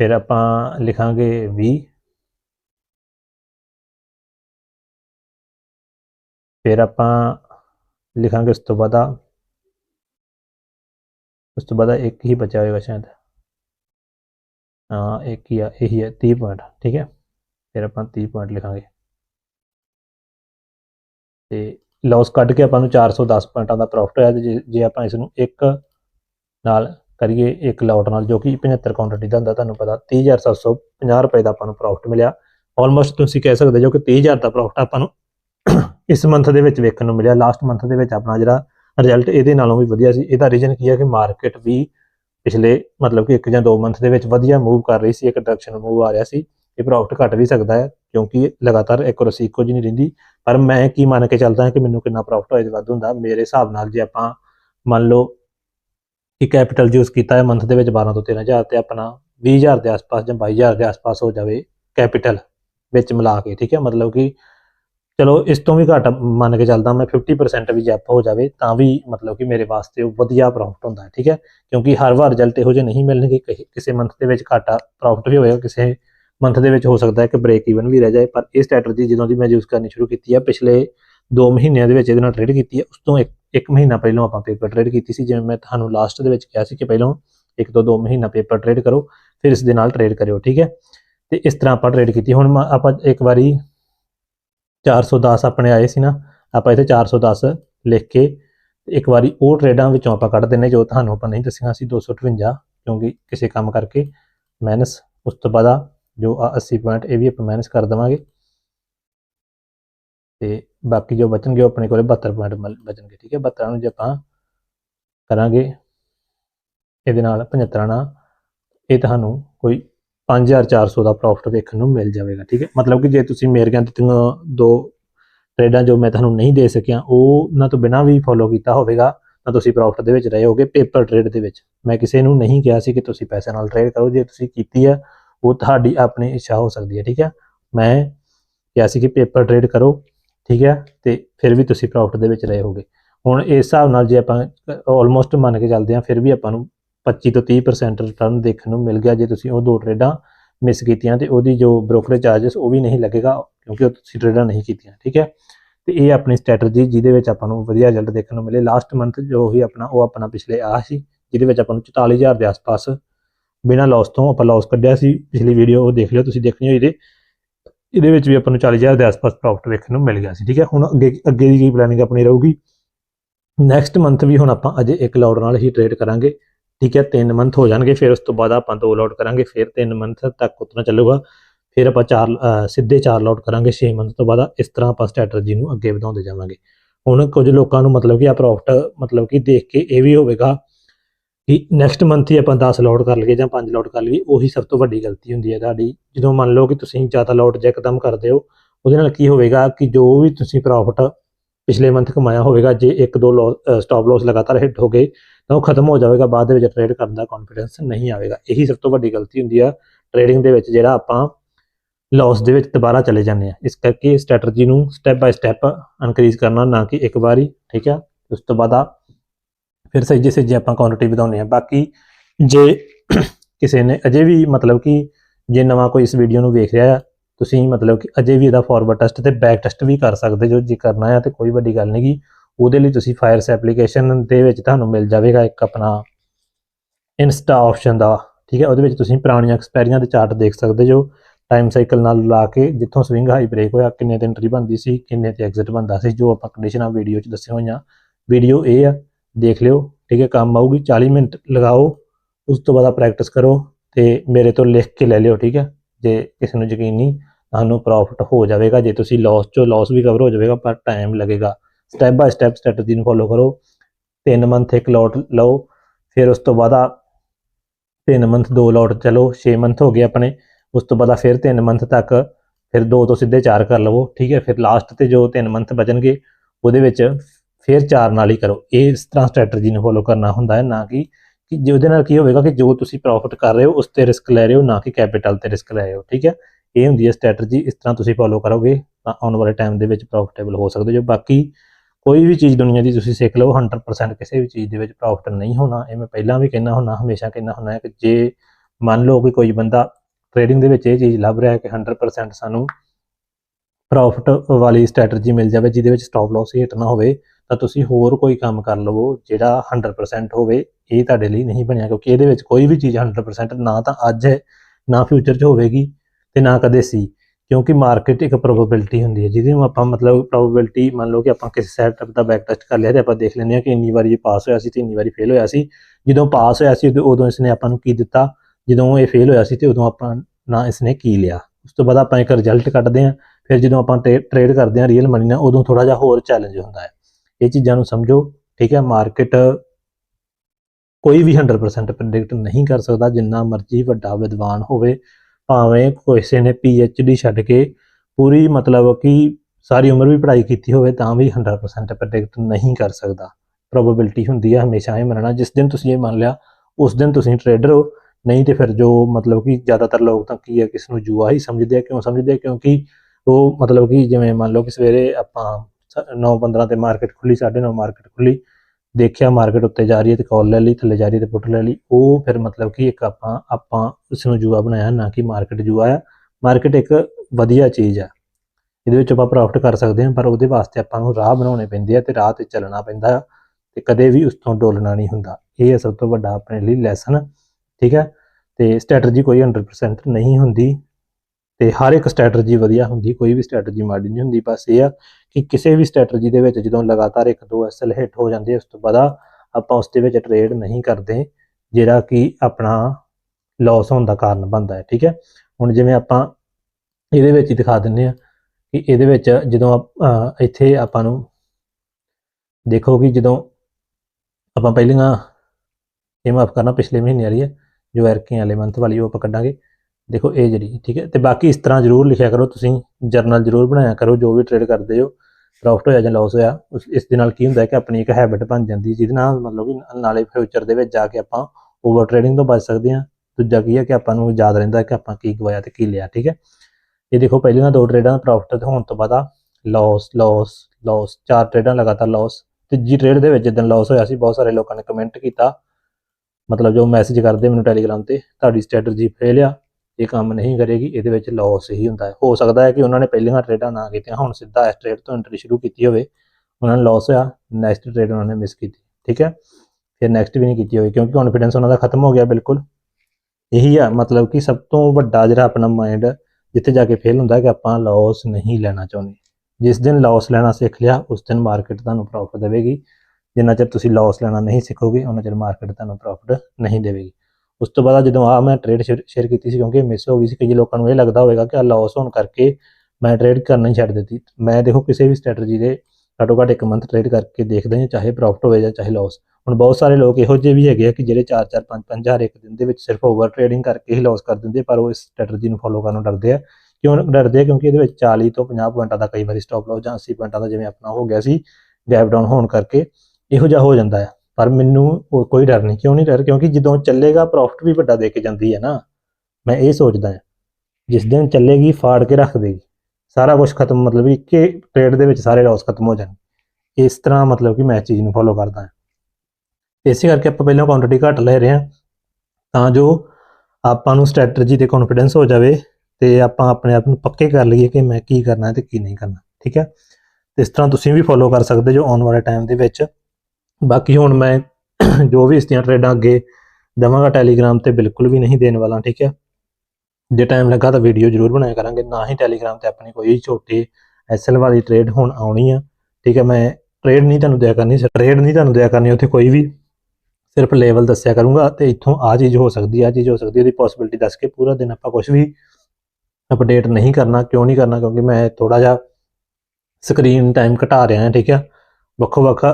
ਫਿਰ ਆਪਾਂ ਲਿਖਾਂਗੇ 20 ਫਿਰ ਆਪਾਂ ਲਿਖਾਂਗੇ ਉਸ ਤੋਂ ਬਾਅਦ ਆ। ਉਸ ਤੋਂ ਬਾਅਦ ਇੱਕ ਹੀ ਬਚਿਆ ਹੋਏਗਾ ਸ਼ਾਇਦ। ਹਾਂ, ਇੱਕ ਹੀ ਆ, ਇਹੀ ਹੈ 30 ਪੁਆਇੰਟ ਠੀਕ ਹੈ? ਫਿਰ ਆਪਾਂ 30 ਪੁਆਇੰਟ ਲਿਖਾਂਗੇ। ਤੇ ਲਾਸ ਕੱਢ ਕੇ ਆਪਾਂ ਨੂੰ 410 ਪੁਆਇੰਟਾਂ ਦਾ ਪ੍ਰੋਫਿਟ ਹੋਇਆ ਤੇ ਜੇ- ਜੇ ਆਪਾਂ ਇਸ ਨੂੰ ਇੱਕ ਨਾਲ ਕਰੀਏ, ਇੱਕ ਲੋਟ ਨਾਲ, ਜੋ ਕਿ 75 ਕੁਆਂਟੀਟੀ ਦਾ ਹੁੰਦਾ, ਤੁਹਾਨੂੰ ਪਤਾ 30750 ਰੁਪਏ ਦਾ ਆਪਾਂ ਨੂੰ ਪ੍ਰੋਫਿਟ ਮਿਲਿਆ। ਆਲਮੋਸਟ ਤੁਸੀਂ ਕਹਿ ਸਕਦੇ ਜੋ ਕਿ 30000 ਦਾ ਪ੍ਰੋਫਿਟ ਆਪਾਂ ਨੂੰ ਇਸ ਮੰਥ ਦੇ ਵਿੱਚ ਵੇਖਣ ਨੂੰ ਮਿਲਿਆ। ਲਾਸਟ ਮੰਥ ਦੇ ਵਿੱਚ ਆਪਣਾ ਜਿਹੜਾ ਰਿਜ਼ਲਟ ਇਹਦੇ ਨਾਲੋਂ ਵੀ ਵਧੀਆ ਸੀ। ਇਹਦਾ ਰੀਜ਼ਨ ਕੀ ਹੈ ਕਿ ਮਾਰਕੀਟ ਵੀ ਪਿਛਲੇ ਮਤਲਬ ਕਿ ਇੱਕ ਜਾਂ ਦੋ ਮੰਥ ਦੇ ਵਿੱਚ ਵਧੀਆ ਮੂਵ ਕਰ ਰਹੀ ਸੀ। ਇੱਕ ਡਾਇਰੈਕਸ਼ਨ ਮੂਵ ਆ ਰਿਹਾ ਸੀ। ਇਹ ਪ੍ਰੋਫਿਟ ਘਟ ਵੀ ਸਕਦਾ ਹੈ ਕਿਉਂਕਿ ਲਗਾਤਾਰ ਐਕੂਰੇਸੀ ਇੱਕੋ ਜਿਹੀ ਨਹੀਂ ਰਹਿੰਦੀ। ਪਰ ਮੈਂ ਕੀ ਮੰਨ ਕੇ ਚੱਲਦਾ ਹਾਂ ਕਿ ਮੈਨੂੰ ਕਿੰਨਾ ਪ੍ਰੋਫਿਟ ਹੋਏ ਵੱਧ ਹੁੰਦਾ, ਮੇਰੇ ਹਿਸਾਬ ਨਾਲ ਜੇ ਆਪਾਂ ਮੰਨ ਲਓ ਕਿ ਕੈਪੀਟਲ ਯੂਜ਼ ਕੀਤਾ ਹੈ ਮੰਥ ਦੇ ਵਿੱਚ 12 ਤੋਂ 13000 ਤੇ ਆਪਣਾ 20000 ਦੇ ਆਸ-ਪਾਸ ਜਾਂ 22000 ਦੇ ਆਸ-ਪਾਸ ਹੋ ਜਾਵੇ ਕੈਪੀਟਲ ਵਿੱਚ ਮਿਲਾ ਕੇ, ਠੀਕ ਹੈ? ਮਤਲਬ ਕਿ ਚਲੋ, ਇਸ ਤੋਂ ਵੀ ਘੱਟ ਮੰਨ ਕੇ ਚੱਲਦਾ ਮੈਂ 50% ਵੀ ਜੈਪ ਹੋ ਜਾਵੇ, ਤਾਂ ਵੀ ਮਤਲਬ ਕਿ ਮੇਰੇ ਵਾਸਤੇ ਉਹ ਵਧੀਆ ਪ੍ਰੋਫਿਟ ਹੁੰਦਾ ਹੈ, ਠੀਕ ਹੈ? ਕਿਉਂਕਿ ਹਰ ਵਾਰ ਰਿਜ਼ਲਟ ਇਹੋ ਜਿਹੇ ਨਹੀਂ ਮਿਲਣਗੇ ਕਿ- ਕਿਸੇ ਮੰਥ ਦੇ ਵਿੱਚ ਘਾਟਾ ਪ੍ਰੋਫਿਟ ਵੀ ਹੋਏਗਾ, ਕਿਸੇ ਮੰਥ ਦੇ ਵਿੱਚ ਹੋ ਸਕਦਾ ਹੈ ਕਿ ਬ੍ਰੇਕ ਈਵਨ ਵੀ ਰਹਿ ਜਾਏ, ਪਰ ਇਹ ਸਟ੍ਰੈਟਜੀ ਜਦੋਂ ਦੀ ਮੈਂ ਯੂਜ਼ ਕਰਨੀ ਸ਼ੁਰੂ ਕੀਤੀ ਹੈ, ਪਿਛਲੇ 2 ਮਹੀਨਿਆਂ ਦੇ ਵਿੱਚ ਇਹਦੇ ਨਾਲ ਟ੍ਰੇਡ ਕੀਤੀ ਹੈ, ਉਸ ਤੋਂ ਇੱਕ ਇੱਕ ਮਹੀਨਾ ਪਹਿਲਾਂ ਆਪਾਂ ਪੇਪਰ ਟ੍ਰੇਡ ਕੀਤੀ ਸੀ, ਜਿਵੇਂ ਮੈਂ ਤੁਹਾਨੂੰ ਲਾਸਟ ਦੇ ਵਿੱਚ ਕਿਹਾ ਸੀ ਕਿ ਪਹਿਲਾਂ ਇੱਕ ਤੋਂ 2 ਮਹੀਨਾ ਪੇਪਰ ਟ੍ਰੇਡ ਕਰੋ, ਫਿਰ ਇਸ ਦੇ ਨਾਲ ਟ੍ਰੇਡ ਕਰਿਓ, ਠੀਕ ਹੈ? ਤੇ ਇਸ ਤਰ੍ਹਾਂ ਆਪਾਂ ਟ੍ਰੇਡ ਕੀਤੀ, ਹੁਣ ਮੈਂ- ਆਪਾਂ ਇੱਕ ਵਾਰੀ 410 ਆਪਣੇ ਆਏ ਸੀ ਨਾ, ਆਪਾਂ ਇੱਥੇ 410 ਲਿਖ ਕੇ ਇੱਕ ਵਾਰੀ ਉਹ ਟ੍ਰੇਡਾਂ ਵਿੱਚੋਂ ਆਪਾਂ ਕੱਢ ਦਿੰਨੇ ਜੋ ਤੁਹਾਨੂੰ ਆਪਾਂ ਨਹੀਂ ਦੱਸੀਆਂ ਸੀ 258 ਕਿਉਂਕਿ ਕਿਸੇ ਕੰਮ ਕਰਕੇ ਮਾਈਨਸ ਉਸ ਤੋਂ ਬਾਅਦ ਆ, ਜੋ ਆ 80 ਪੁਆਇੰਟ ਇਹ ਵੀ ਆਪਾਂ ਮਾਈਨਸ ਕਰ ਦੇਵਾਂਗੇ। ਤੇ ਬਾਕੀ ਜੋ ਬਚਣਗੇ ਉਹ ਆਪਣੇ ਕੋਲੇ 72 ਪੁਆਇੰਟ ਬਚਣਗੇ, ਠੀਕ ਹੈ? 72 ਨੂੰ ਜੇ ਆਪਾਂ ਕਰਾਂਗੇ, ਇਹਦੇ ਨਾਲ 75 ਨਾਲ, ਇਹ ਤੁਹਾਨੂੰ ਕੋਈ 5400 ਦਾ ਪ੍ਰੋਫਿਟ ਵੇਖਣ ਨੂੰ ਮਿਲ ਜਾਵੇਗਾ, ਠੀਕ ਹੈ? ਮਤਲਬ ਕਿ ਜੇ ਤੁਸੀਂ ਮੇਰੀਆਂ ਦਿੱਤੀਆਂ ਦੋ ਟ੍ਰੇਡਾਂ ਜੋ ਮੈਂ ਤੁਹਾਨੂੰ ਨਹੀਂ ਦੇ ਸਕਿਆ, ਉਹ ਉਹਨਾਂ ਤੋਂ ਬਿਨਾਂ ਵੀ ਫੋਲੋ ਕੀਤਾ ਹੋਵੇਗਾ ਤਾਂ ਤੁਸੀਂ ਪ੍ਰੋਫਿਟ ਦੇ ਵਿੱਚ ਰਹੇ ਹੋਗੇ ਪੇਪਰ ਟ੍ਰੇਡ ਦੇ ਵਿੱਚ। ਮੈਂ ਕਿਸੇ ਨੂੰ ਨਹੀਂ ਕਿਹਾ ਸੀ ਕਿ ਤੁਸੀਂ ਪੈਸੇ ਨਾਲ ਟ੍ਰੇਡ ਕਰੋ, ਜੇ ਤੁਸੀਂ ਕੀਤੀ ਹੈ, ਉਹ ਤੁਹਾਡੀ ਆਪਣੀ ਇੱਛਾ ਹੋ ਸਕਦੀ ਹੈ, ਠੀਕ ਹੈ? ਮੈਂ ਕਿਹਾ ਸੀ ਕਿ ਪੇਪਰ ਟ੍ਰੇਡ ਕਰੋ, ਠੀਕ ਹੈ? ਤੇ ਫਿਰ ਵੀ ਤੁਸੀਂ ਪ੍ਰੋਫਿਟ ਦੇ ਵਿੱਚ ਰਹੇ ਹੋਗੇ। ਹੁਣ ਇਸ ਹਿਸਾਬ ਨਾਲ ਜੇ ਆਪਾਂ ਆਲਮੋਸਟ ਮੰਨ ਕੇ ਚੱਲਦੇ ਹਾਂ, ਫਿਰ ਵੀ ਆਪਾਂ ਨੂੰ 25 ਤੋਂ 30% ਰਿਟਰਨ ਦੇਖਣ ਨੂੰ ਮਿਲ ਗਿਆ ਜੇ ਤੁਸੀਂ ਉਹ ਦੋ ਟ੍ਰੇਡਾਂ ਮਿਸ ਕੀਤੀਆਂ ਤੇ ਉਹਦੀ ਜੋ ਬ੍ਰੋਕਰੇਜ ਚਾਰजेस ਉਹ ਵੀ ਨਹੀਂ ਲੱਗੇਗਾ ਕਿਉਂਕਿ ਉਹ ਤੁਸੀਂ ਟ੍ਰੇਡਾਂ ਨਹੀਂ ਕੀਤੀਆਂ, ਠੀਕ ਹੈ? ਤੇ ਇਹ ਆਪਣੀ ਸਟ੍ਰੈਟਜੀ ਜਿਹਦੇ ਵਿੱਚ ਆਪਾਂ ਨੂੰ ਵਧੀਆ ਰਿਜ਼ਲਟ ਦੇਖਣ ਨੂੰ ਮਿਲੇ। ਲਾਸਟ ਮੰਥ ਜੋ ਹੀ ਆਪਣਾ, ਉਹ ਆਪਣਾ ਪਿਛਲੇ ਆ ਸੀ, ਜਿਹਦੇ ਵਿੱਚ ਆਪਾਂ ਨੂੰ 44000 ਦੇ ਆਸ-ਪਾਸ ਬਿਨਾਂ ਲਾਸ ਤੋਂ ਆਪਾਂ ਲਾਸ ਕੱਢਿਆ ਸੀ। ਪਿਛਲੀ ਵੀਡੀਓ ਉਹ ਦੇਖ ਲਿਓ, ਤੁਸੀਂ ਦੇਖਣੀ ਹੋਈ ਇਹਦੇ ਇਹਦੇ ਵਿੱਚ ਵੀ ਆਪਾਂ ਨੂੰ 40000 ਦੇ ਆਸ-ਪਾਸ ਪ੍ਰੋਫਿਟ ਵੇਖਣ ਨੂੰ ਮਿਲ ਗਿਆ ਸੀ, ਠੀਕ ਹੈ? ਹੁਣ ਅੱਗੇ ਅੱਗੇ ਦੀ ਕੀ ਪਲੈਨਿੰਗ ਆਪਣੀ ਰਹੂਗੀ? ਨੈਕਸਟ ਮੰਥ ਵੀ ਹੁਣ ਆਪਾਂ ਅਜੇ ਇੱਕ ਲੋਟ ਨਾਲ ਹੀ ਟ੍ਰੇਡ ਕਰਾਂਗੇ। ਠੀਕ ਹੈ 3 ਮੰਥ ਹੋ ਜਾਣਗੇ, ਫਿਰ ਉਸ ਤੋਂ ਬਾਅਦ ਆਪਾਂ ਦੋ ਲੋਟ ਕਰਾਂਗੇ, ਫਿਰ 3 ਮੰਥ ਤੱਕ ਉਤਨਾ ਚੱਲੂਗਾ। ਫਿਰ ਆਪਾਂ ਚਾਰ ਸਿੱਧੇ ਚਾਰ ਲੋਟ ਕਰਾਂਗੇ 6 ਮੰਥ ਤੋਂ ਬਾਅਦ ਇਸ ਤਰ੍ਹਾਂ ਆਪਾਂ ਸਟ੍ਰੈਟਜੀ ਨੂੰ ਅੱਗੇ ਵਧਾਉਂਦੇ ਜਾਵਾਂਗੇ। ਹੁਣ ਕੁਝ ਲੋਕਾਂ ਨੂੰ ਮਤਲਬ ਕਿ ਆ ਪ੍ਰੋਫਿਟ ਮਤਲਬ ਕਿ ਦੇਖ ਕੇ ਇਹ ਵੀ ਹੋਵੇਗਾ ਕਿ ਨੈਕਸਟ ਮੰਥ ਹੀ ਆਪਾਂ 10 ਲੋਟ ਕਰ ਲਈਏ ਜਾਂ 5 ਲੋਟ ਕਰ ਲਈਏ, ਉਹੀ ਸਭ ਤੋਂ ਵੱਡੀ ਗਲਤੀ ਹੁੰਦੀ ਹੈ ਤੁਹਾਡੀ। ਜਦੋਂ ਮੰਨ ਲਓ ਕਿ ਤੁਸੀਂ ਜ਼ਿਆਦਾ ਲੋਟ ਜੇ ਇੱਕਦਮ ਕਰਦੇ ਹੋ, ਉਹਦੇ ਨਾਲ ਕੀ ਹੋਵੇਗਾ ਕਿ ਜੋ ਵੀ ਤੁਸੀਂ ਪ੍ਰੋਫਿਟ ਪਿਛਲੇ ਮੰਥ ਕਮਾਇਆ ਹੋਵੇਗਾ, ਜੇ ਇੱਕ ਦੋ ਸਟਾਪ ਲਾਸ ਲਗਾਤਾਰ ਹਿੱਟ ਹੋ ਗਏ, ਤਾਂ ਉਹ ਖਤਮ ਹੋ ਜਾਵੇਗਾ, ਬਾਅਦ ਦੇ ਵਿੱਚ ਟ੍ਰੇਡ ਕਰਨ ਦਾ ਕੌਨਫੀਡੈਂਸ ਨਹੀਂ ਆਵੇਗਾ। ਇਹੀ ਸਭ ਤੋਂ ਵੱਡੀ ਗਲਤੀ ਹੁੰਦੀ ਆ ਟ੍ਰੇਡਿੰਗ ਦੇ ਵਿੱਚ, ਜਿਹੜਾ ਆਪਾਂ ਲਾਸ ਦੇ ਵਿੱਚ ਦੁਬਾਰਾ ਚਲੇ ਜਾਂਦੇ ਆ। ਇਸ ਕਰਕੇ ਸਟ੍ਰੈਟਜੀ ਨੂੰ ਸਟੈਪ ਬਾਈ ਸਟੈਪ ਇਨਕਰੀਜ਼ ਕਰਨਾ, ਨਾ ਕਿ ਇੱਕ ਵਾਰੀ, ਠੀਕ ਆ? ਉਸ ਤੋਂ ਬਾਅਦ ਆ, ਫਿਰ ਸਹੀ ਸਹੀ ਆਪਾਂ ਕੁਆਂਟੀਟੀ ਵਧਾਉਣੀ ਆ। ਬਾਕੀ ਜੇ ਕਿਸੇ ਨੇ ਅਜੇ ਵੀ ਮਤਲਬ ਕਿ ਜੇ ਨਵਾਂ ਕੋਈ ਇਸ ਵੀਡੀਓ ਨੂੰ ਵੇਖ ਰਿਹਾ ਆ ਤੁਸੀਂ ਮਤਲਬ ਕਿ ਅਜੇ ਵੀ ਇਹਦਾ ਫਾਰਵਰਡ ਟੈਸਟ ਤੇ ਬੈਕ ਟੈਸਟ ਵੀ ਕਰ ਸਕਦੇ ਜੋ ਜੇ ਕਰਨਾ ਆ ਤੇ ਕੋਈ ਵੱਡੀ ਗੱਲ ਨਹੀਂ ਗੀ। ਉਹਦੇ ਲਈ ਤੁਸੀਂ ਫਾਇਰਸ ਐਪਲੀਕੇਸ਼ਨ ਦੇ ਵਿੱਚ ਤੁਹਾਨੂੰ ਮਿਲ ਜਾਵੇਗਾ ਇੱਕ ਆਪਣਾ ਇੰਸਟਾ ਆਪਸ਼ਨ ਦਾ, ਠੀਕ ਹੈ? ਉਹਦੇ ਵਿੱਚ ਤੁਸੀਂ ਪੁਰਾਣੀਆਂ ਐਕਸਪਾਇਰੀਆਂ ਦੇ ਚਾਰਟ ਦੇਖ ਸਕਦੇ ਜੋ ਟਾਈਮ ਸਾਈਕਲ ਨਾਲ ਲਾ ਕੇ ਜਿੱਥੋਂ ਸਵਿੰਗ ਹਾਈ ਬ੍ਰੇਕ ਹੋਇਆ, ਕਿੰਨੇ ਤੇ ਐਂਟਰੀ ਬਣਦੀ ਸੀ, ਕਿੰਨੇ ਤੇ ਐਗਜ਼ਿਟ ਬਣਦਾ ਸੀ, ਜੋ ਆਪਾਂ ਕੰਡੀਸ਼ਨਾਂ ਵੀਡੀਓ 'ਚ ਦੱਸੇ ਹੋਈਆਂ ਵੀਡੀਓ ਇਹ ਆ, ਦੇਖ ਲਿਓ, ਠੀਕ ਹੈ? ਕੰਮ ਆਊਗੀ 40 ਮਿੰਟ ਲਗਾਓ, ਉਸ ਤੋਂ ਬਾਅਦ ਪ੍ਰੈਕਟਿਸ ਕਰੋ ਤੇ ਮੇਰੇ ਤੋਂ ਲਿਖ ਕੇ ਲੈ ਲਿਓ, ਠੀਕ ਹੈ? ਜੇ ਕਿਸੇ ਨੂੰ ਯਕੀਨ ਨਹੀਂ ਤੁਹਾਨੂੰ ਪ੍ਰੋਫਿਟ ਹੋ ਜਾਵੇਗਾ, ਜੇ ਤੁਸੀਂ ਲਾਸ ਚੋਂ ਲਾਸ ਵੀ ਕਵਰ ਹੋ ਜਾਵੇਗਾ, ਪਰ ਟਾਈਮ ਲੱਗੇਗਾ। ਸਟੈਪ ਬਾਈ ਸਟੈਪ ਸਟ੍ਰੈਟਜੀ ਨੂੰ ਫੋਲੋ ਕਰੋ। 3 ਮੰਥ ਇੱਕ ਲੋਟ ਲਓ, ਫਿਰ ਉਸ ਤੋਂ ਬਾਅਦ ਆ 3 ਮੰਥ ਦੋ ਲੋਟ ਚਲੋ 6 ਮੰਥ ਹੋ ਗਏ ਆਪਣੇ। ਉਸ ਤੋਂ ਬਾਅਦ ਫਿਰ 3 ਮੰਥ ਤੱਕ ਫਿਰ ਦੋ ਤੋਂ ਸਿੱਧੇ ਚਾਰ ਕਰ ਲਵੋ, ਠੀਕ ਹੈ? ਫਿਰ ਲਾਸਟ ਤੇ ਜੋ 3 ਮੰਥ ਬਚਣਗੇ, ਉਹਦੇ ਵਿੱਚ ਫਿਰ ਚਾਰ ਨਾਲ ਹੀ ਕਰੋ। ਇਹ ਇਸ ਤਰ੍ਹਾਂ ਸਟ੍ਰੈਟਜੀ ਨੂੰ ਫੋਲੋ ਕਰਨਾ ਹੁੰਦਾ ਹੈ, ਨਾ ਕਿ ਕਿ ਜਿਹਦੇ ਨਾਲ ਕੀ ਹੋਵੇਗਾ ਕਿ ਜੋ ਤੁਸੀਂ ਪ੍ਰੋਫਿਟ ਕਰ ਰਹੇ ਹੋ, ਉਸ ਤੇ ਰਿਸਕ ਲੈ ਰਹੇ ਹੋ, ਨਾ ਕਿ ਕੈਪੀਟਲ ਤੇ ਰਿਸਕ ਲੈ ਰਹੇ ਹੋ, ਠੀਕ ਹੈ? ਇਹ ਹੁੰਦੀ ਹੈ ਸਟ੍ਰੈਟਜੀ ਇਸ ਤਰ੍ਹਾਂ ਤੁਸੀਂ ਫੋਲੋ ਕਰੋਗੇ ਤਾਂ ਆਉਣ ਵਾਲੇ ਟਾਈਮ ਦੇ ਵਿੱਚ ਪ੍ਰੋਫਿਟੇਬਲ ਹੋ ਸਕਦੇ ਜੋ ਬਾਕੀ ਕੋਈ ਵੀ ਚੀਜ਼ ਦੁਨੀਆ ਦੀ ਤੁਸੀਂ ਸਿੱਖ ਲਓ 100% ਕਿਸੇ ਵੀ ਚੀਜ਼ ਦੇ ਵਿੱਚ ਪ੍ਰੋਫਿਟ ਨਹੀਂ ਹੋਣਾ, ਇਹ ਮੈਂ ਪਹਿਲਾਂ ਵੀ ਕਹਿਣਾ ਹੁੰਦਾ, ਹਮੇਸ਼ਾ ਕਹਿਣਾ ਹੁੰਦਾ ਹੈ ਕਿ ਜੇ ਮੰਨ ਲਓ ਕਿ ਕੋਈ ਬੰਦਾ ਟ੍ਰੇਡਿੰਗ ਦੇ ਵਿੱਚ ਇਹ ਚੀਜ਼ ਲੱਭ ਰਿਹਾ ਹੈ ਕਿ 100% ਸਾਨੂੰ ਪ੍ਰੋਫਿਟ ਵਾਲੀ ਸਟ੍ਰੈਟਜੀ ਮਿਲ ਜਾਵੇ ਜਿਹਦੇ ਵਿੱਚ ਸਟਾਪ ਲਾਸ ਹਿੱਟ ਨਾ ਹੋਵੇ, ਤਾਂ ਤੁਸੀਂ ਹੋਰ ਕੋਈ ਕੰਮ ਕਰ ਲਵੋ ਜਿਹੜਾ 100% ਹੋਵੇ, ਇਹ ਤੁਹਾਡੇ ਲਈ ਨਹੀਂ ਬਣਿਆ ਕਿਉਂਕਿ ਇਹਦੇ ਵਿੱਚ ਕੋਈ ਵੀ ਚੀਜ਼ 100% ਨਾ ਤਾਂ ਅੱਜ ਹੈ, ਨਾ ਫਿਊਚਰ 'ਚ ਹੋਵੇਗੀ। ਤੇ ਨਾ ਕਦੇ ਸੀ, ਕਿਉਂਕਿ ਮਾਰਕੀਟ ਇੱਕ ਪ੍ਰੋਬੇਬਿਲਿਟੀ ਹੁੰਦੀ ਹੈ, ਜਿਹਦੇ ਨੂੰ ਆਪਾਂ ਮਤਲਬ ਪ੍ਰੋਬੇਬਿਲਿਟੀ ਮੰਨ ਲਓ ਕਿ ਆਪਾਂ ਕਿਸੇ ਸੈਟਅਪ ਦਾ ਬੈਕ ਟੈਸਟ ਕਰ ਲਿਆ ਤੇ ਆਪਾਂ ਦੇਖ ਲੈਂਦੇ ਹਾਂ ਕਿ ਇੰਨੀ ਵਾਰੀ ਇਹ ਪਾਸ ਹੋਇਆ ਸੀ ਤੇ ਇੰਨੀ ਵਾਰੀ ਫੇਲ ਹੋਇਆ ਸੀ। ਜਦੋਂ ਪਾਸ ਹੋਇਆ ਸੀ, ਉਦੋਂ- ਉਦੋਂ ਇਸਨੇ ਆਪਾਂ ਨੂੰ ਕੀ ਦਿੱਤਾ? ਜਦੋਂ ਇਹ ਫੇਲ ਹੋਇਆ ਸੀ ਤੇ ਉਦੋਂ ਆਪਾਂ ਨਾ ਇਸਨੇ ਕੀ ਲਿਆ? ਉਸ ਤੋਂ ਬਾਅਦ ਆਪਾਂ ਇੱਕ ਰਿਜ਼ਲਟ ਕੱਢਦੇ ਹਾਂ, ਫਿਰ ਜਦੋਂ ਆਪਾਂ ਟ੍ਰੇਡ ਕਰਦੇ ਹਾਂ ਰੀਅਲ ਮਨੀ ਨਾਲ, ਉਦੋਂ ਥੋੜਾ ਜਿਹਾ ਹੋਰ ਚੈਲੰਜ ਹੁੰਦਾ ਹੈ। ਇਹ ਚੀਜ਼ਾਂ ਨੂੰ ਸਮਝੋ, ਠੀਕ ਹੈ? ਮਾਰਕੀਟ ਕੋਈ ਵੀ 100% ਪ੍ਰੈਡਿਕਟ ਨਹੀਂ ਕਰ ਸਕਦਾ, ਜਿੰਨਾ ਮਰਜ਼ੀ ਵੱਡਾ ਵਿਦਵਾਨ ਹੋਵੇ ਭਾਵੇਂ ਕਿਸੇ ਨੇ ਡੀ ਛੱਡ ਕੇ ਪੂਰੀ ਮਤਲਬ ਕਿ ਸਾਰੀ ਉਮਰ ਵੀ ਪੜ੍ਹਾਈ ਕੀਤੀ ਹੋਵੇ, ਤਾਂ ਵੀ 100% ਪ੍ਰੈਡਿਕਟ ਨਹੀਂ ਕਰ ਸਕਦਾ। ਪ੍ਰੋਬੇਬਿਲਿਟੀ ਹੁੰਦੀ ਹੈ ਹਮੇਸ਼ਾ ਇਹ ਮੰਨਣਾ। ਜਿਸ ਦਿਨ ਤੁਸੀਂ ਇਹ ਮੰਨ ਲਿਆ, ਉਸ ਦਿਨ ਤੁਸੀਂ ਟ੍ਰੇਡਰ ਹੋ ਨਹੀਂ ਤੇ ਫਿਰ ਜੋ ਮਤਲਬ ਕਿ ਜ਼ਿਆਦਾਤਰ ਲੋਕ ਤਾਂ ਕੀ ਹੈ ਕਿਸ ਨੂੰ ਜੂਆ ਹੀ ਸਮਝਦੇ ਆ, ਕਿਉਂ ਸਮਝਦੇ ਆ? ਕਿਉਂਕਿ ਉਹ ਮਤਲਬ ਕਿ ਜਿਵੇਂ ਮੰਨ ਲਓ ਕਿ ਸਵੇਰੇ ਆਪਾਂ 9:15 ਤੇ ਮਾਰਕੀਟ ਖੁੱਲੀ 9:30 ਮਾਰਕੀਟ ਖੁੱਲੀ ਦੇਖਿਆ ਮਾਰਕੀਟ ਉੱਤੇ ਜਾ ਰਹੀ ਹੈ ਤੇ ਕਾਲ ਲੈ ਲਈ, ਥੱਲੇ ਜਾ ਰਹੀ ਹੈ ਤੇ ਪੁੱਟ ਲੈ ਲਈ। ਉਹ ਫਿਰ ਮਤਲਬ ਕਿ ਇੱਕ ਆਪਾਂ ਆਪਾਂ ਉਸ ਨੂੰ ਜੂਆ ਬਣਾਇਆ ਨਾ ਕਿ ਮਾਰਕੀਟ ਜੂਆ ਆ। ਮਾਰਕੀਟ ਇੱਕ ਵਧੀਆ ਚੀਜ਼ ਆ। ਇਹਦੇ ਵਿੱਚ ਆਪਾਂ ਪ੍ਰੋਫਿਟ ਕਰ ਸਕਦੇ ਹਾਂ, ਪਰ ਉਹਦੇ ਵਾਸਤੇ ਆਪਾਂ ਨੂੰ ਰਾਹ ਬਣਾਉਣੇ ਪੈਂਦੇ ਆ ਤੇ ਰਾਹ ਤੇ ਚੱਲਣਾ ਪੈਂਦਾ ਆ ਤੇ ਕਦੇ ਵੀ ਉਸ ਤੋਂ ਡੋਲਣਾ ਨਹੀਂ ਹੁੰਦਾ। ਇਹ ਹੈ ਸਭ ਤੋਂ ਵੱਡਾ ਆਪਣੇ ਲਈ ਲੈਸਨ ਠੀਕ ਹੈ? ਤੇ ਸਟ੍ਰੈਟਜੀ ਕੋਈ 100% ਨਹੀਂ ਹੁੰਦੀ। ਤੇ ਹਰ ਇੱਕ ਸਟ੍ਰੈਟਜੀ ਵਧੀਆ ਹੁੰਦੀ, ਕੋਈ ਵੀ ਸਟ੍ਰੈਟਜੀ ਮਾੜੀ ਨਹੀਂ ਹੁੰਦੀ, ਬਸ ਇਹ ਆ ਕਿ ਕਿਸੇ ਵੀ ਸਟ੍ਰੈਟਜੀ ਦੇ ਵਿੱਚ ਜਦੋਂ ਲਗਾਤਾਰ ਇੱਕ ਦੋ ਐਸਐਲ ਹਿੱਟ ਹੋ ਜਾਂਦੇ ਉਸ ਤੋਂ ਬਾਅਦ ਆਪਾਂ ਉਸ ਦੇ ਵਿੱਚ ਟ੍ਰੇਡ ਨਹੀਂ ਕਰਦੇ, ਜਿਹੜਾ ਕਿ ਆਪਣਾ ਲਾਸ ਹੋਣ ਦਾ ਕਾਰਨ ਬਣਦਾ ਹੈ, ਠੀਕ ਹੈ? ਹੁਣ ਜਿਵੇਂ ਆਪਾਂ ਇਹਦੇ ਵਿੱਚ ਹੀ ਦਿਖਾ ਦਿੰਨੇ ਆ ਕਿ ਇਹਦੇ ਵਿੱਚ ਜਦੋਂ ਆਪ- ਇੱਥੇ ਆਪਾਂ ਨੂੰ ਦੇਖੋ ਕਿ ਜਦੋਂ ਆਪਾਂ ਪਹਿਲੀਆਂ, ਇਹ ਮਾਫ ਕਰਨਾ, ਪਿਛਲੇ ਮਹੀਨੇ ਵਾਲੀ ਹੈ, ਜੋ ਐਰਕੀਆਂ ਵਾਲੇ ਮੰਥ ਵਾਲੀ ਉਹ ਆਪਾਂ ਕੱਢਾਂਗੇ ਦੇਖੋ ਇਹ ਜਿਹੜੀ, ਠੀਕ ਹੈ? ਤੇ ਬਾਕੀ ਇਸ ਤਰ੍ਹਾਂ ਜ਼ਰੂਰ ਲਿਖਿਆ ਕਰੋ, ਤੁਸੀਂ ਜਰਨਲ ਜ਼ਰੂਰ ਬਣਾਇਆ ਕਰੋ, ਜੋ ਵੀ ਟ੍ਰੇਡ ਕਰਦੇ ਹੋ ਪ੍ਰੋਫਿਟ ਹੋਇਆ ਜਾਂ ਲਾਸ ਹੋਇਆ, ਉਸ, ਇਸ ਦੇ ਨਾਲ ਕੀ ਹੁੰਦਾ ਹੈ ਕਿ ਆਪਣੀ ਇੱਕ ਹੈਬਿਟ ਬਣ ਜਾਂਦੀ ਜਿਹਦੇ ਨਾਲ ਮਤਲਬ ਕਿ ਨਾਲੇ ਫਿਊਚਰ ਦੇ ਵਿੱਚ ਜਾ ਕੇ ਆਪਾਂ ਓਵਰ ਟ੍ਰੇਡਿੰਗ ਤੋਂ ਬਚ ਸਕਦੇ ਹਾਂ। ਦੂਜਾ ਕੀ ਹੈ ਕਿ ਆਪਾਂ ਨੂੰ ਯਾਦ ਰਹਿੰਦਾ ਕਿ ਆਪਾਂ ਕੀ ਗਵਾਇਆ ਤੇ ਕੀ ਲਿਆ, ਠੀਕ ਹੈ? ਇਹ ਦੇਖੋ, ਪਹਿਲੀਆਂ ਦੋ ਟ੍ਰੇਡਾਂ ਦਾ ਪ੍ਰੋਫਿਟ ਹੋਣ ਤੋਂ ਬਾਅਦ ਲਾਸ ਲਾਸ ਲਾਸ ਚਾਰ ਟ੍ਰੇਡਾਂ ਲਗਾਤਾਰ ਲਾਸ ਤੀਜੀ ਟ੍ਰੇਡ ਦੇ ਵਿੱਚ ਜਦੋਂ ਲਾਸ ਹੋਇਆ ਸੀ, ਬਹੁਤ ਸਾਰੇ ਲੋਕਾਂ ਨੇ ਕਮੈਂਟ ਕੀਤਾ, ਮਤਲਬ ਜੋ ਮੈਸੇਜ ਕਰਦੇ ਮੈਨੂੰ ਟੈਲੀਗ੍ਰਾਮ ਤੇ, ਤੁਹਾਡੀ ਸਟ੍ਰੈਟਜੀ ਫੇਲ ਆ ਇਹ ਕੰਮ ਨਹੀਂ ਕਰੇਗੀ, ਇਹਦੇ ਵਿੱਚ ਲਾਸ ਹੀ ਹੁੰਦਾ ਹੈ। ਹੋ ਸਕਦਾ ਹੈ ਕਿ ਉਹਨਾਂ ਨੇ ਪਹਿਲੀਆਂ ਟ੍ਰੇਡਾਂ ਨਾ ਕੀਤੀਆਂ ਹੁਣ, ਸਿੱਧਾ ਇਸ ਟ੍ਰੇਡ ਤੋਂ ਐਂਟਰੀ ਸ਼ੁਰੂ ਕੀਤੀ ਹੋਵੇ। ਉਹਨਾਂ ਨੂੰ ਲਾਸ ਹੋਇਆ ਨੈਕਸਟ ਟ੍ਰੇਡ ਉਹਨਾਂ ਨੇ ਮਿਸ ਕੀਤੀ, ਠੀਕ ਹੈ? ਫਿਰ ਨੈਕਸਟ ਵੀ ਨਹੀਂ ਕੀਤੀ ਹੋਈ, ਕਿਉਂਕਿ ਕੌਨਫੀਡੈਂਸ ਉਹਨਾਂ ਦਾ ਖਤਮ ਹੋ ਗਿਆ, ਬਿਲਕੁਲ। ਇਹੀ ਆ, ਮਤਲਬ ਕਿ ਸਭ ਤੋਂ ਵੱਡਾ ਜਿਹੜਾ ਆਪਣਾ ਮਾਈਂਡ ਜਿੱਥੇ ਜਾ ਕੇ ਫੇਲ ਹੁੰਦਾ ਕਿ ਆਪਾਂ ਲਾਸ ਨਹੀਂ ਲੈਣਾ ਚਾਹੁੰਦੇ। ਜਿਸ ਦਿਨ ਲਾਸ ਲੈਣਾ ਸਿੱਖ ਲਿਆ, ਉਸ ਦਿਨ ਮਾਰਕੀਟ ਤੁਹਾਨੂੰ ਪ੍ਰੋਫਿਟ ਦੇਵੇਗੀ। ਜਿੰਨਾ ਚਿਰ ਤੁਸੀਂ ਲਾਸ ਲੈਣਾ ਨਹੀਂ ਸਿੱਖੋਗੇ ਉਹਨਾਂ ਚਿਰ ਮਾਰਕੀਟ ਤੁਹਾਨੂੰ ਪ੍ਰੋਫਿਟ ਨਹੀਂ ਦੇਵੇਗੀ। ਉਸ ਤੋਂ ਬਾਅਦ ਜਦੋਂ ਆ ਮੈਂ ਟ੍ਰੇਡ ਸ਼ੇਅਰ ਕੀਤੀ ਸੀ, ਕਿਉਂਕਿ ਮਿਸ ਹੋ ਗਈ ਸੀ, ਕਈ ਲੋਕਾਂ ਨੂੰ ਇਹ ਲੱਗਦਾ ਹੋਵੇਗਾ ਕਿ ਆ ਲਾਸ ਹੋਣ ਕਰਕੇ ਮੈਂ ਟ੍ਰੇਡ ਕਰਨਾ ਹੀ ਛੱਡ ਦਿੱਤੀ। ਮੈਂ ਦੇਖੋ ਕਿਸੇ ਵੀ ਸਟ੍ਰੈਟਜੀ ਦੇ ਘੱਟੋ ਘੱਟ ਇੱਕ ਮੰਥ ਟ੍ਰੇਡ ਕਰਕੇ ਦੇਖਦੇ ਹਾਂ, ਚਾਹੇ ਪ੍ਰੋਫਿਟ ਹੋਵੇ ਜਾਂ ਚਾਹੇ ਲਾਸ ਹੁਣ ਬਹੁਤ ਸਾਰੇ ਲੋਕ ਇਹੋ ਜਿਹੇ ਵੀ ਹੈਗੇ ਆ ਕਿ ਜਿਹੜੇ 4-4 5-5 ਹਜ਼ਾਰ ਇੱਕ ਦਿਨ ਦੇ ਵਿੱਚ ਸਿਰਫ ਓਵਰ ਟ੍ਰੇਡਿੰਗ ਕਰਕੇ ਹੀ ਲਾਸ ਕਰ ਦਿੰਦੇ ਪਰ ਉਹ ਇਸ ਸਟ੍ਰੈਟਜੀ ਨੂੰ ਫੋਲੋ ਕਰਨੋਂ ਡਰਦੇ ਆ। ਕਿਉਂ ਡਰਦੇ ਆ? ਕਿਉਂਕਿ ਇਹਦੇ ਵਿੱਚ 40 ਤੋਂ 50 ਪੁਆਇੰਟਾਂ ਦਾ ਕਈ ਵਾਰੀ ਸਟਾਪ ਲਾਸ ਜਾਂ 80 ਪੁਆਇੰਟਾਂ ਦਾ ਜਿਵੇਂ ਆਪਣਾ ਹੋ ਗਿਆ ਸੀ ਗੈਪ ਡਾਊਨ ਹੋਣ ਕਰਕੇ ਇਹੋ ਜਿਹਾ ਹੋ ਜਾਂਦਾ ਹੈ ਪਰ ਮੈਨੂੰ ਕੋਈ ਡਰ ਨਹੀਂ, ਕਿਉਂ ਨਹੀਂ ਡਰ? ਕਿਉਂਕਿ ਜਦੋਂ ਚੱਲੇਗਾ ਪ੍ਰੋਫਿਟ ਵੀ ਵੱਡਾ ਦੇ ਕੇ ਜਾਂਦੀ ਹੈ ਨਾ। ਮੈਂ ਇਹ ਸੋਚਦਾ ਹਾਂ। ਜਿਸ ਦਿਨ ਚੱਲੇਗੀ, ਫਾੜ ਕੇ ਰੱਖ ਦੇਗੀ। ਸਾਰਾ ਕੁਝ ਖਤਮ, ਮਤਲਬ ਇੱਕੇ ਟ੍ਰੇਡ ਦੇ ਵਿੱਚ ਸਾਰੇ ਲਾਸ ਖਤਮ ਹੋ ਜਾਣਗੇ ਇਸ ਤਰ੍ਹਾਂ ਮਤਲਬ ਕਿ ਮੈਂ ਇਸ ਚੀਜ਼ ਨੂੰ ਫੋਲੋ ਕਰਦਾ ਹਾਂ। ਇਸੇ ਕਰਕੇ ਆਪਾਂ ਪਹਿਲਾਂ ਕੁਆਂਟੀਟੀ ਘੱਟ ਲੈ ਰਹੇ ਹਾਂ, ਤਾਂ ਜੋ ਆਪਾਂ ਨੂੰ ਸਟ੍ਰੈਟਜੀ ਤੇ ਕੌਨਫੀਡੈਂਸ ਹੋ ਜਾਵੇ ਤੇ ਆਪਾਂ ਆਪਣੇ ਆਪ ਨੂੰ ਪੱਕੇ ਕਰ ਲਈਏ ਕਿ ਮੈਂ ਕੀ ਕਰਨਾ ਹੈ ਤੇ ਕੀ ਨਹੀਂ ਕਰਨਾ। ਠੀਕ ਹੈ? ਤੇ ਇਸ ਤਰ੍ਹਾਂ ਤੁਸੀਂ ਵੀ ਫੋਲੋ ਕਰ ਸਕਦੇ ਜੋ ਆਉਣ ਵਾਲੇ ਟਾਈਮ ਦੇ ਵਿੱਚ ਬਾਕੀ ਹੁਣ ਮੈਂ ਜੋ ਵੀ ਇਸ ਦੀਆਂ ਟ੍ਰੇਡਾਂ ਅੱਗੇ ਦੇਵਾਂਗਾ ਟੈਲੀਗ੍ਰਾਮ ਤੇ ਬਿਲਕੁਲ ਵੀ ਨਹੀਂ ਦੇਣ ਵਾਲਾ, ਠੀਕ ਹੈ ਜੇ ਟਾਈਮ ਲੱਗਾ ਤਾਂ ਵੀਡੀਓ ਜ਼ਰੂਰ ਬਣਾਇਆ ਕਰਾਂਗੇ, ਨਾ ਹੀ ਟੈਲੀਗ੍ਰਾਮ ਤੇ ਆਪਣੀ ਕੋਈ ਛੋਟੀ ਐਸਐਲ ਵਾਲੀ ਟ੍ਰੇਡ ਹੁਣ ਆਉਣੀ ਆ, ਠੀਕ ਹੈ ਮੈਂ ਟ੍ਰੇਡ ਨਹੀਂ ਤੁਹਾਨੂੰ ਦਿਆ ਕਰਨੀ ਟ੍ਰੇਡ ਨਹੀਂ ਤੁਹਾਨੂੰ ਦਿਆ ਕਰਨੀ, ਉੱਥੇ ਕੋਈ ਵੀ ਸਿਰਫ ਲੈਵਲ ਦੱਸਿਆ ਕਰੂੰਗਾ ਤੇ ਇੱਥੋਂ ਆ ਚੀਜ਼ ਹੋ ਸਕਦੀ ਆ ਚੀਜ਼ ਹੋ ਸਕਦੀ ਉਹਦੀ ਪੋਸਿਬਿਲਿਟੀ ਦੱਸ ਕੇ ਪੂਰਾ ਦਿਨ ਆਪਾਂ ਕੁਝ ਵੀ ਅਪਡੇਟ ਨਹੀਂ ਕਰਨਾ, ਕਿਉਂ ਨਹੀਂ ਕਰਨਾ? ਕਿਉਂਕਿ ਮੈਂ ਥੋੜਾ ਜਿਹਾ ਸਕਰੀਨ ਟਾਈਮ ਘਟਾ ਰਿਹਾ ਹਾਂ ਠੀਕ ਹੈ ਵੱਖੋ ਵੱਖ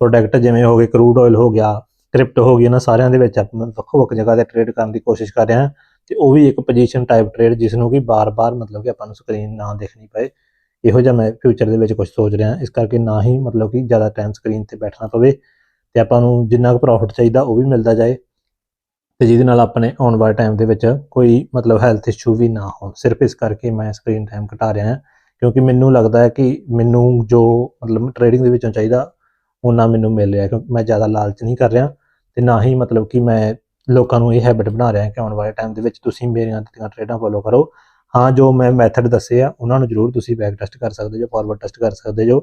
ਪ੍ਰੋਡਕਟ ਜਿਵੇਂ ਹੋ ਗਏ ਕਰੂਡ ਆਇਲ ਹੋ ਗਿਆ ਕ੍ਰਿਪਟੋ ਹੋ ਗਈ, ਇਹਨਾਂ ਸਾਰਿਆਂ ਦੇ ਵਿੱਚ ਆਪਾਂ ਵੱਖੋ ਵੱਖ ਜਗ੍ਹਾ ਤੇ ਟ੍ਰੇਡ ਕਰਨ ਦੀ ਕੋਸ਼ਿਸ਼ ਕਰ ਰਿਹਾ ਹਾਂ ਤੇ ਉਹ ਵੀ ਇੱਕ ਪੋਜੀਸ਼ਨ ਟਾਈਪ ਟ੍ਰੇਡ ਜਿਸ ਨੂੰ ਕਿ ਬਾਰ-ਬਾਰ ਮਤਲਬ ਕਿ ਆਪਾਂ ਨੂੰ ਸਕਰੀਨ ਨਾ ਦੇਖਣੀ ਪਏ। ਇਹੋ ਜਿਹਾ ਮੈਂ ਫਿਊਚਰ ਦੇ ਵਿੱਚ ਕੁਝ ਸੋਚ ਰਿਹਾ, ਇਸ ਕਰਕੇ ਨਾ ਹੀ ਮਤਲਬ ਕਿ ਜ਼ਿਆਦਾ ਟਾਈਮ ਸਕਰੀਨ ਤੇ ਬੈਠਣਾ ਪਵੇ ਤੇ ਆਪਾਂ ਨੂੰ ਜਿੰਨਾ ਕੁ ਪ੍ਰੋਫਿਟ ਚਾਹੀਦਾ ਉਹ ਵੀ ਮਿਲਦਾ ਜਾਏ ਤੇ ਜਿਹਦੇ ਨਾਲ ਆਪਣੇ ਆਉਣ ਵਾਲੇ ਟਾਈਮ ਦੇ ਵਿੱਚ ਕੋਈ ਮਤਲਬ ਹੈਲਥ ਇਸ਼ੂ ਵੀ ਨਾ ਹੋਣ। ਸਿਰਫ ਇਸ ਕਰਕੇ ਮੈਂ ਸਕਰੀਨ ਟਾਈਮ ਘਟਾ ਰਿਹਾ ਹਾਂ ਕਿਉਂਕਿ ਮੈਨੂੰ ਲੱਗਦਾ ਹੈ ਕਿ ਮੈਨੂੰ ਜੋ ਮਤਲਬ ਟ੍ਰੇਡਿੰਗ ਦੇ ਵਿੱਚੋਂ ਚਾਹੀਦਾ ਉਹਨਾਂ ਮੈਨੂੰ ਮਿਲ ਰਿਹਾ, ਕਿਉਂਕਿ ਮੈਂ ਜ਼ਿਆਦਾ ਲਾਲਚ ਨਹੀਂ ਕਰ ਰਿਹਾ ਤੇ ਨਾ ਹੀ ਮਤਲਬ ਕਿ ਮੈਂ ਲੋਕਾਂ ਨੂੰ ਇਹ ਹੈਬਿਟ ਬਣਾ ਰਿਹਾ ਕਿ ਆਉਣ ਵਾਲੇ ਟਾਈਮ ਦੇ ਵਿੱਚ ਤੁਸੀਂ ਮੇਰੀਆਂ ਦਿੱਤੀਆਂ ਟ੍ਰੇਡਾਂ ਫੋਲੋ ਕਰੋ। ਹਾਂ, ਜੋ ਮੈਂ ਮੈਥਡ ਦੱਸੇ ਆ, ਉਹਨਾਂ ਨੂੰ ਜ਼ਰੂਰ ਤੁਸੀਂ ਬੈਕ ਟੈਸਟ ਕਰ ਸਕਦੇ ਜੋ ਫਾਰਵਰਡ ਟੈਸਟ ਕਰ ਸਕਦੇ ਜੋ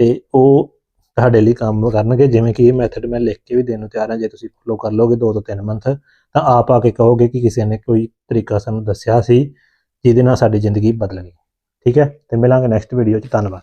ਤੇ ਉਹ ਤੁਹਾਡੇ ਲਈ ਕੰਮ ਕਰਨਗੇ। ਜਿਵੇਂ ਕਿ ਇਹ ਮੈਥਡ ਮੈਂ ਲਿਖ ਕੇ ਵੀ ਦੇਣ ਨੂੰ ਤਿਆਰ ਹਾਂ ਜੇ ਤੁਸੀਂ ਫੋਲੋ ਕਰ ਲੋਗੇ 2 ਤੋਂ 3 ਮੰਥ ਤਾਂ ਆਪ ਆ ਕੇ ਕਹੋਗੇ ਕਿ ਕਿਸੇ ਨੇ ਕੋਈ ਤਰੀਕਾ ਸਾਨੂੰ ਦੱਸਿਆ ਸੀ, ਜਿਹਦੇ ਨਾਲ ਸਾਡੀ ਜ਼ਿੰਦਗੀ ਬਦਲ ਗਈ। ਠੀਕ ਹੈ? ਤੇ ਮਿਲਾਂਗੇ ਨੈਕਸਟ ਵੀਡੀਓ 'ਚ। ਧੰਨਵਾਦ।